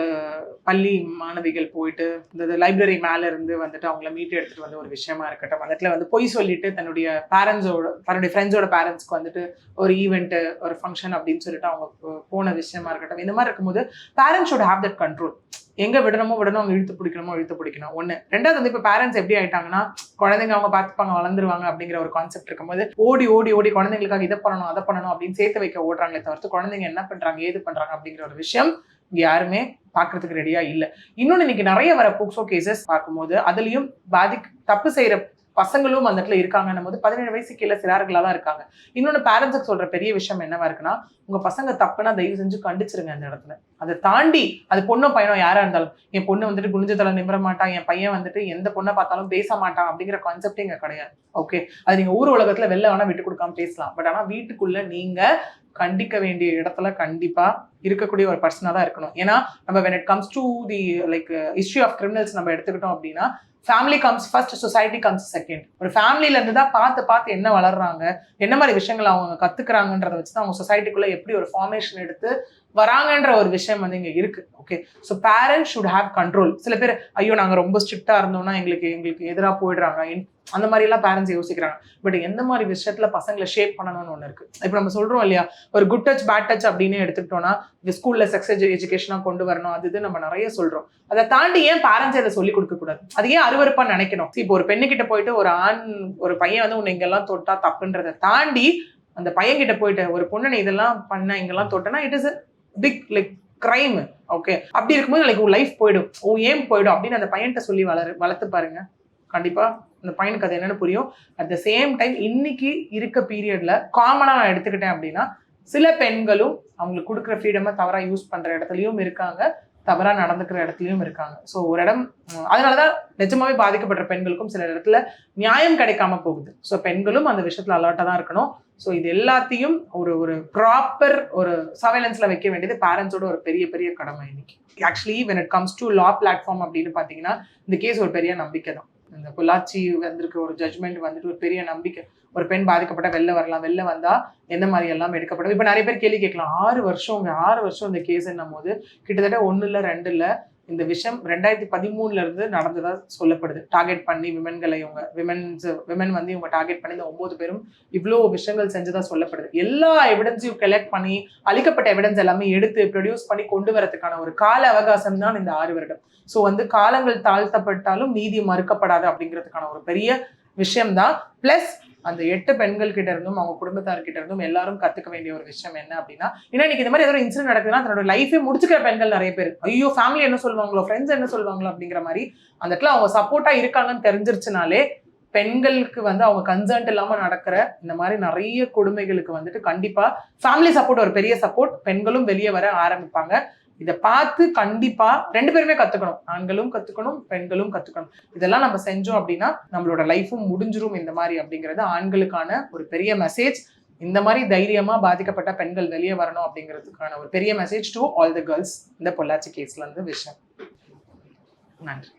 பள்ளி மாணவிகள் போயிட்டு இந்த லைப்ரரி மேல இருந்து வந்துட்டு அவங்கள மீட்டு எடுத்துட்டு வந்த ஒரு விஷயமா இருக்கட்டும். அந்த இடத்துல வந்து பொய் சொல்லிட்டு தன்னுடைய பேரண்ட்ஸோட தன்னுடைய ஃப்ரெண்ட்ஸோட பேரண்ட்ஸ்க்கு வந்துட்டு ஒரு ஈவெண்ட் ஒரு ஃபங்க்ஷன் அப்படின்னு சொல்லிட்டு அவங்க போன விஷயமா இருக்கட்டும். இந்த மாதிரி இருக்கும்போது parents should have that control எங்க விடணுமோ விடணும் அவங்க இழுத்து பிடிக்கணுமோ இழுத்து பிடிக்கணும். ஒன்று ரெண்டாவது வந்து இப்போ பேரண்ட்ஸ் எப்படி ஆயிட்டாங்கன்னா குழந்தைங்க அவங்க பார்த்துப்பாங்க வளர்ந்துருவாங்க அப்படிங்கிற ஒரு கான்செப்ட் இருக்கும்போது ஓடி ஓடி ஓடி குழந்தைங்களுக்காக இதை பண்ணணும் அதை பண்ணணும் அப்படின்னு சேர்த்து வைக்க ஓடுறாங்களே தவிர்த்து குழந்தைங்க என்ன பண்றாங்க ஏது பண்றாங்க அப்படிங்கிற ஒரு விஷயம் யாருமே பார்க்கறதுக்கு ரெடியா இல்ல. இன்னொன்னு இன்னைக்கு நிறைய வர போக்சோ கேசஸ் பார்க்கும்போது அதுலயும் பாதி தப்பு செய்யற பசங்களும் அந்த இடத்துல இருக்காங்கன்னும் போது பதினேழு வயசு கீழே சிறார்களாக தான் இருக்காங்க. இன்னொன்று பேரண்ட்ஸுக்கு சொல்கிற பெரிய விஷயம் என்னவா இருக்குன்னா உங்கள் பசங்க தப்புனா தயவு செஞ்சு கண்டிச்சிருங்க அந்த இடத்துல. அதை தாண்டி அது பொண்ணோ பையனோ யாராக இருந்தாலும் என் பொண்ணு வந்துட்டு குனிஞ்ச தலை நிமிர மாட்டான் என் பையன் வந்துட்டு எந்த பொண்ணை பார்த்தாலும் பேச மாட்டான் அப்படிங்கிற கான்செப்ட் இங்கே கிடையாது. ஓகே அது நீங்கள் ஊர் உலகத்தில் வெளில வேணால் விட்டு கொடுக்காம பேசலாம். பட் ஆனால் வீட்டுக்குள்ளே நீங்கள் கண்டிக்க வேண்டிய இடத்துல கண்டிப்பா இருக்கக்கூடிய ஒரு பர்சனாக தான் இருக்கணும். ஏன்னா நம்ம when it comes to the like history of criminals நம்ம எடுத்துக்கிட்டோம் அப்படின்னா family comes first society comes second ஒரு ஃபேமிலியிலேருந்து தான் பார்த்து பார்த்து என்ன வளர்றாங்க என்ன மாதிரி விஷயங்கள் அவங்க கத்துக்கிறாங்கன்றத வச்சு தான் அவங்க சொசைட்டிக்குள்ள எப்படி ஒரு ஃபார்மேஷன் எடுத்து வராங்கன்ற ஒரு விஷயம் வந்து இங்க இருக்கு. Okay so parents should have control சில பேர் ஐயோ நாங்கள் ரொம்ப ஸ்ட்ரிக்டா இருந்தோம்னா எங்களுக்கு எங்களுக்கு எதிராக போயிடுறாங்க. அந்த மாதிரி எல்லாம் பேரண்ட்ஸ் யோசிக்கிறாங்க. பட் எந்த மாதிரி விஷயத்துல பசங்களை ஷேப் பண்ணணும்னு ஒன்று இருக்கு. இப்போ நம்ம சொல்றோம் இல்லையா ஒரு குட் டச் பேட் டச் அப்படின்னு எடுத்துக்கிட்டோம்னா இந்த ஸ்கூல்ல செக்ஸ் எஜுகேஷனா கொண்டு வரணும் அது இது நம்ம நிறைய சொல்றோம். அதை தாண்டி ஏன் பேரண்ட்ஸ் இதை சொல்லி கொடுக்க கூடாது? அது ஏன் அருவருப்பா நினைக்கணும்? இப்போ ஒரு பெண்ணுகிட்ட போயிட்டு ஒரு ஆண் ஒரு பையன் வந்து உன்னை இங்கெல்லாம் தொட்டா தப்புன்றதை தாண்டி அந்த பையன் கிட்ட போயிட்டு ஒரு பொண்ணு இதெல்லாம் பண்ண இங்கெல்லாம் தொட்டனா it is big like crime okay அப்படி இருக்கும்போது லைக் உன் லைஃப் போயிடும். ஓ ஏன் போயிடும் அப்படின்னு அந்த பையன்கிட்ட சொல்லி வளரு வளர்த்து பாருங்க. கண்டிப்பா அந்த பையனுக்கு அது என்னன்னு புரியும். அட் த சேம் டைம் இன்னைக்கு இருக்க பீரியட்ல காமனா நான் எடுத்துக்கிட்டேன் அப்படின்னா சில பெண்களும் அவங்களுக்கு கொடுக்குற ஃப்ரீடமை தவறாக யூஸ் பண்ணுற இடத்துலையும் இருக்காங்க. தவறாக நடந்துக்கிற இடத்துலையும் இருக்காங்க. ஸோ ஒரு இடம் அதனால தான் நிஜமாவே பாதிக்கப்படுற பெண்களுக்கும் சில இடத்துல நியாயம் கிடைக்காம போகுது. ஸோ பெண்களும் அந்த விஷயத்தில் அலர்ட்டாக தான் இருக்கணும். ஸோ இது எல்லாத்தையும் ஒரு ஒரு ப்ராப்பர் ஒரு சர்வேலன்ஸ்ல வைக்க வேண்டியது பேரண்ட்ஸோட ஒரு பெரிய பெரிய கடமை இன்னைக்கு. Actually when it comes to law platform அப்படின்னு பார்த்தீங்கன்னா இந்த கேஸ் ஒரு பெரிய நம்பிக்கை தான் இந்த பொள்ளாச்சி வந்திருக்க ஒரு ஜட்மெண்ட் வந்துட்டு ஒரு பெரிய நம்பிக்கை. ஒரு பெண் பாதிக்கப்பட்ட வெளில வரலாம். வெளில வந்தா எந்த மாதிரி எல்லாம் எடுக்கப்படும்? இப்போ நிறைய பேர் கேள்வி கேட்கலாம். ஆறு வருஷம் ஆறு வருஷம் இந்த கேஸ் என்னும் போது கிட்டத்தட்ட ஒன்று இல்லை ரெண்டு இல்லை இந்த விஷயம் ரெண்டாயிரத்தி பதிமூணுல இருந்து நடந்ததா சொல்லப்படுது. டார்கெட் பண்ணி விமென்களை இவங்க விமென்ஸ் விமன் வந்து இவங்க டார்கெட் பண்ணி இந்த ஒன்பது பேரும் இவ்வளோ விஷயங்கள் செஞ்சதா சொல்லப்படுது. எல்லா எவிடன்ஸையும் கலெக்ட் பண்ணி அளிக்கப்பட்ட எவிடன்ஸ் எல்லாமே எடுத்து ப்ரொடியூஸ் பண்ணி கொண்டு வரதுக்கான ஒரு கால அவகாசம் தான் இந்த ஆறு வருடம். ஸோ வந்து காலங்கள் தாழ்த்தப்பட்டாலும் நீதி மறுக்கப்படாது அப்படிங்கிறதுக்கான ஒரு பெரிய விஷயம்தான். ப்ளஸ் அந்த எட்டு பெண்கள் கிட்ட இருந்தும் அவங்க குடும்பத்தார் கிட்ட இருந்தும் எல்லாரும் கத்துக்க வேண்டிய ஒரு விஷயம் என்ன அப்படின்னா ஏன்னா இன்னைக்கு இந்த மாதிரி ஏதோ இன்சிடென்ட் நடக்குதுன்னா தன்னோட லைஃபே முடிச்சுக்கிற பெண்கள் நிறைய பேர் ஐயோ ஃபேமிலி என்ன சொல்லுவாங்களோ ஃப்ரெண்ட்ஸ் என்ன சொல்லுவாங்களோ அப்படிங்கிற மாதிரி அந்த இடத்துல அவங்க சப்போர்ட்டா இருக்காங்கன்னு தெரிஞ்சிருச்சுனாலே பெண்களுக்கு வந்து அவங்க கன்சர்ன்ட் இல்லாம நடக்கிற இந்த மாதிரி நிறைய கொடுமைகளுக்கு வந்துட்டு கண்டிப்பா ஃபேமிலி சப்போர்ட் ஒரு பெரிய சப்போர்ட் பெண்களும் வெளியே வர ஆரம்பிப்பாங்க. இதை பார்த்து கண்டிப்பா ரெண்டு பேருமே கத்துக்கணும். ஆண்களும் கத்துக்கணும் பெண்களும் கத்துக்கணும். இதெல்லாம் நம்ம செஞ்சோம் அப்படின்னா நம்மளோட லைஃபும் முடிஞ்சிரும் இந்த மாதிரி அப்படிங்கிறது ஆண்களுக்கான ஒரு பெரிய மெசேஜ் இந்த மாதிரி தைரியமா பாதிக்கப்பட்ட பெண்கள் வெளியே வரணும் அப்படிங்கிறதுக்கான ஒரு பெரிய message to all the girls இந்த பொள்ளாச்சி கேஸ்ல இருந்து விஷயம் நன்றி.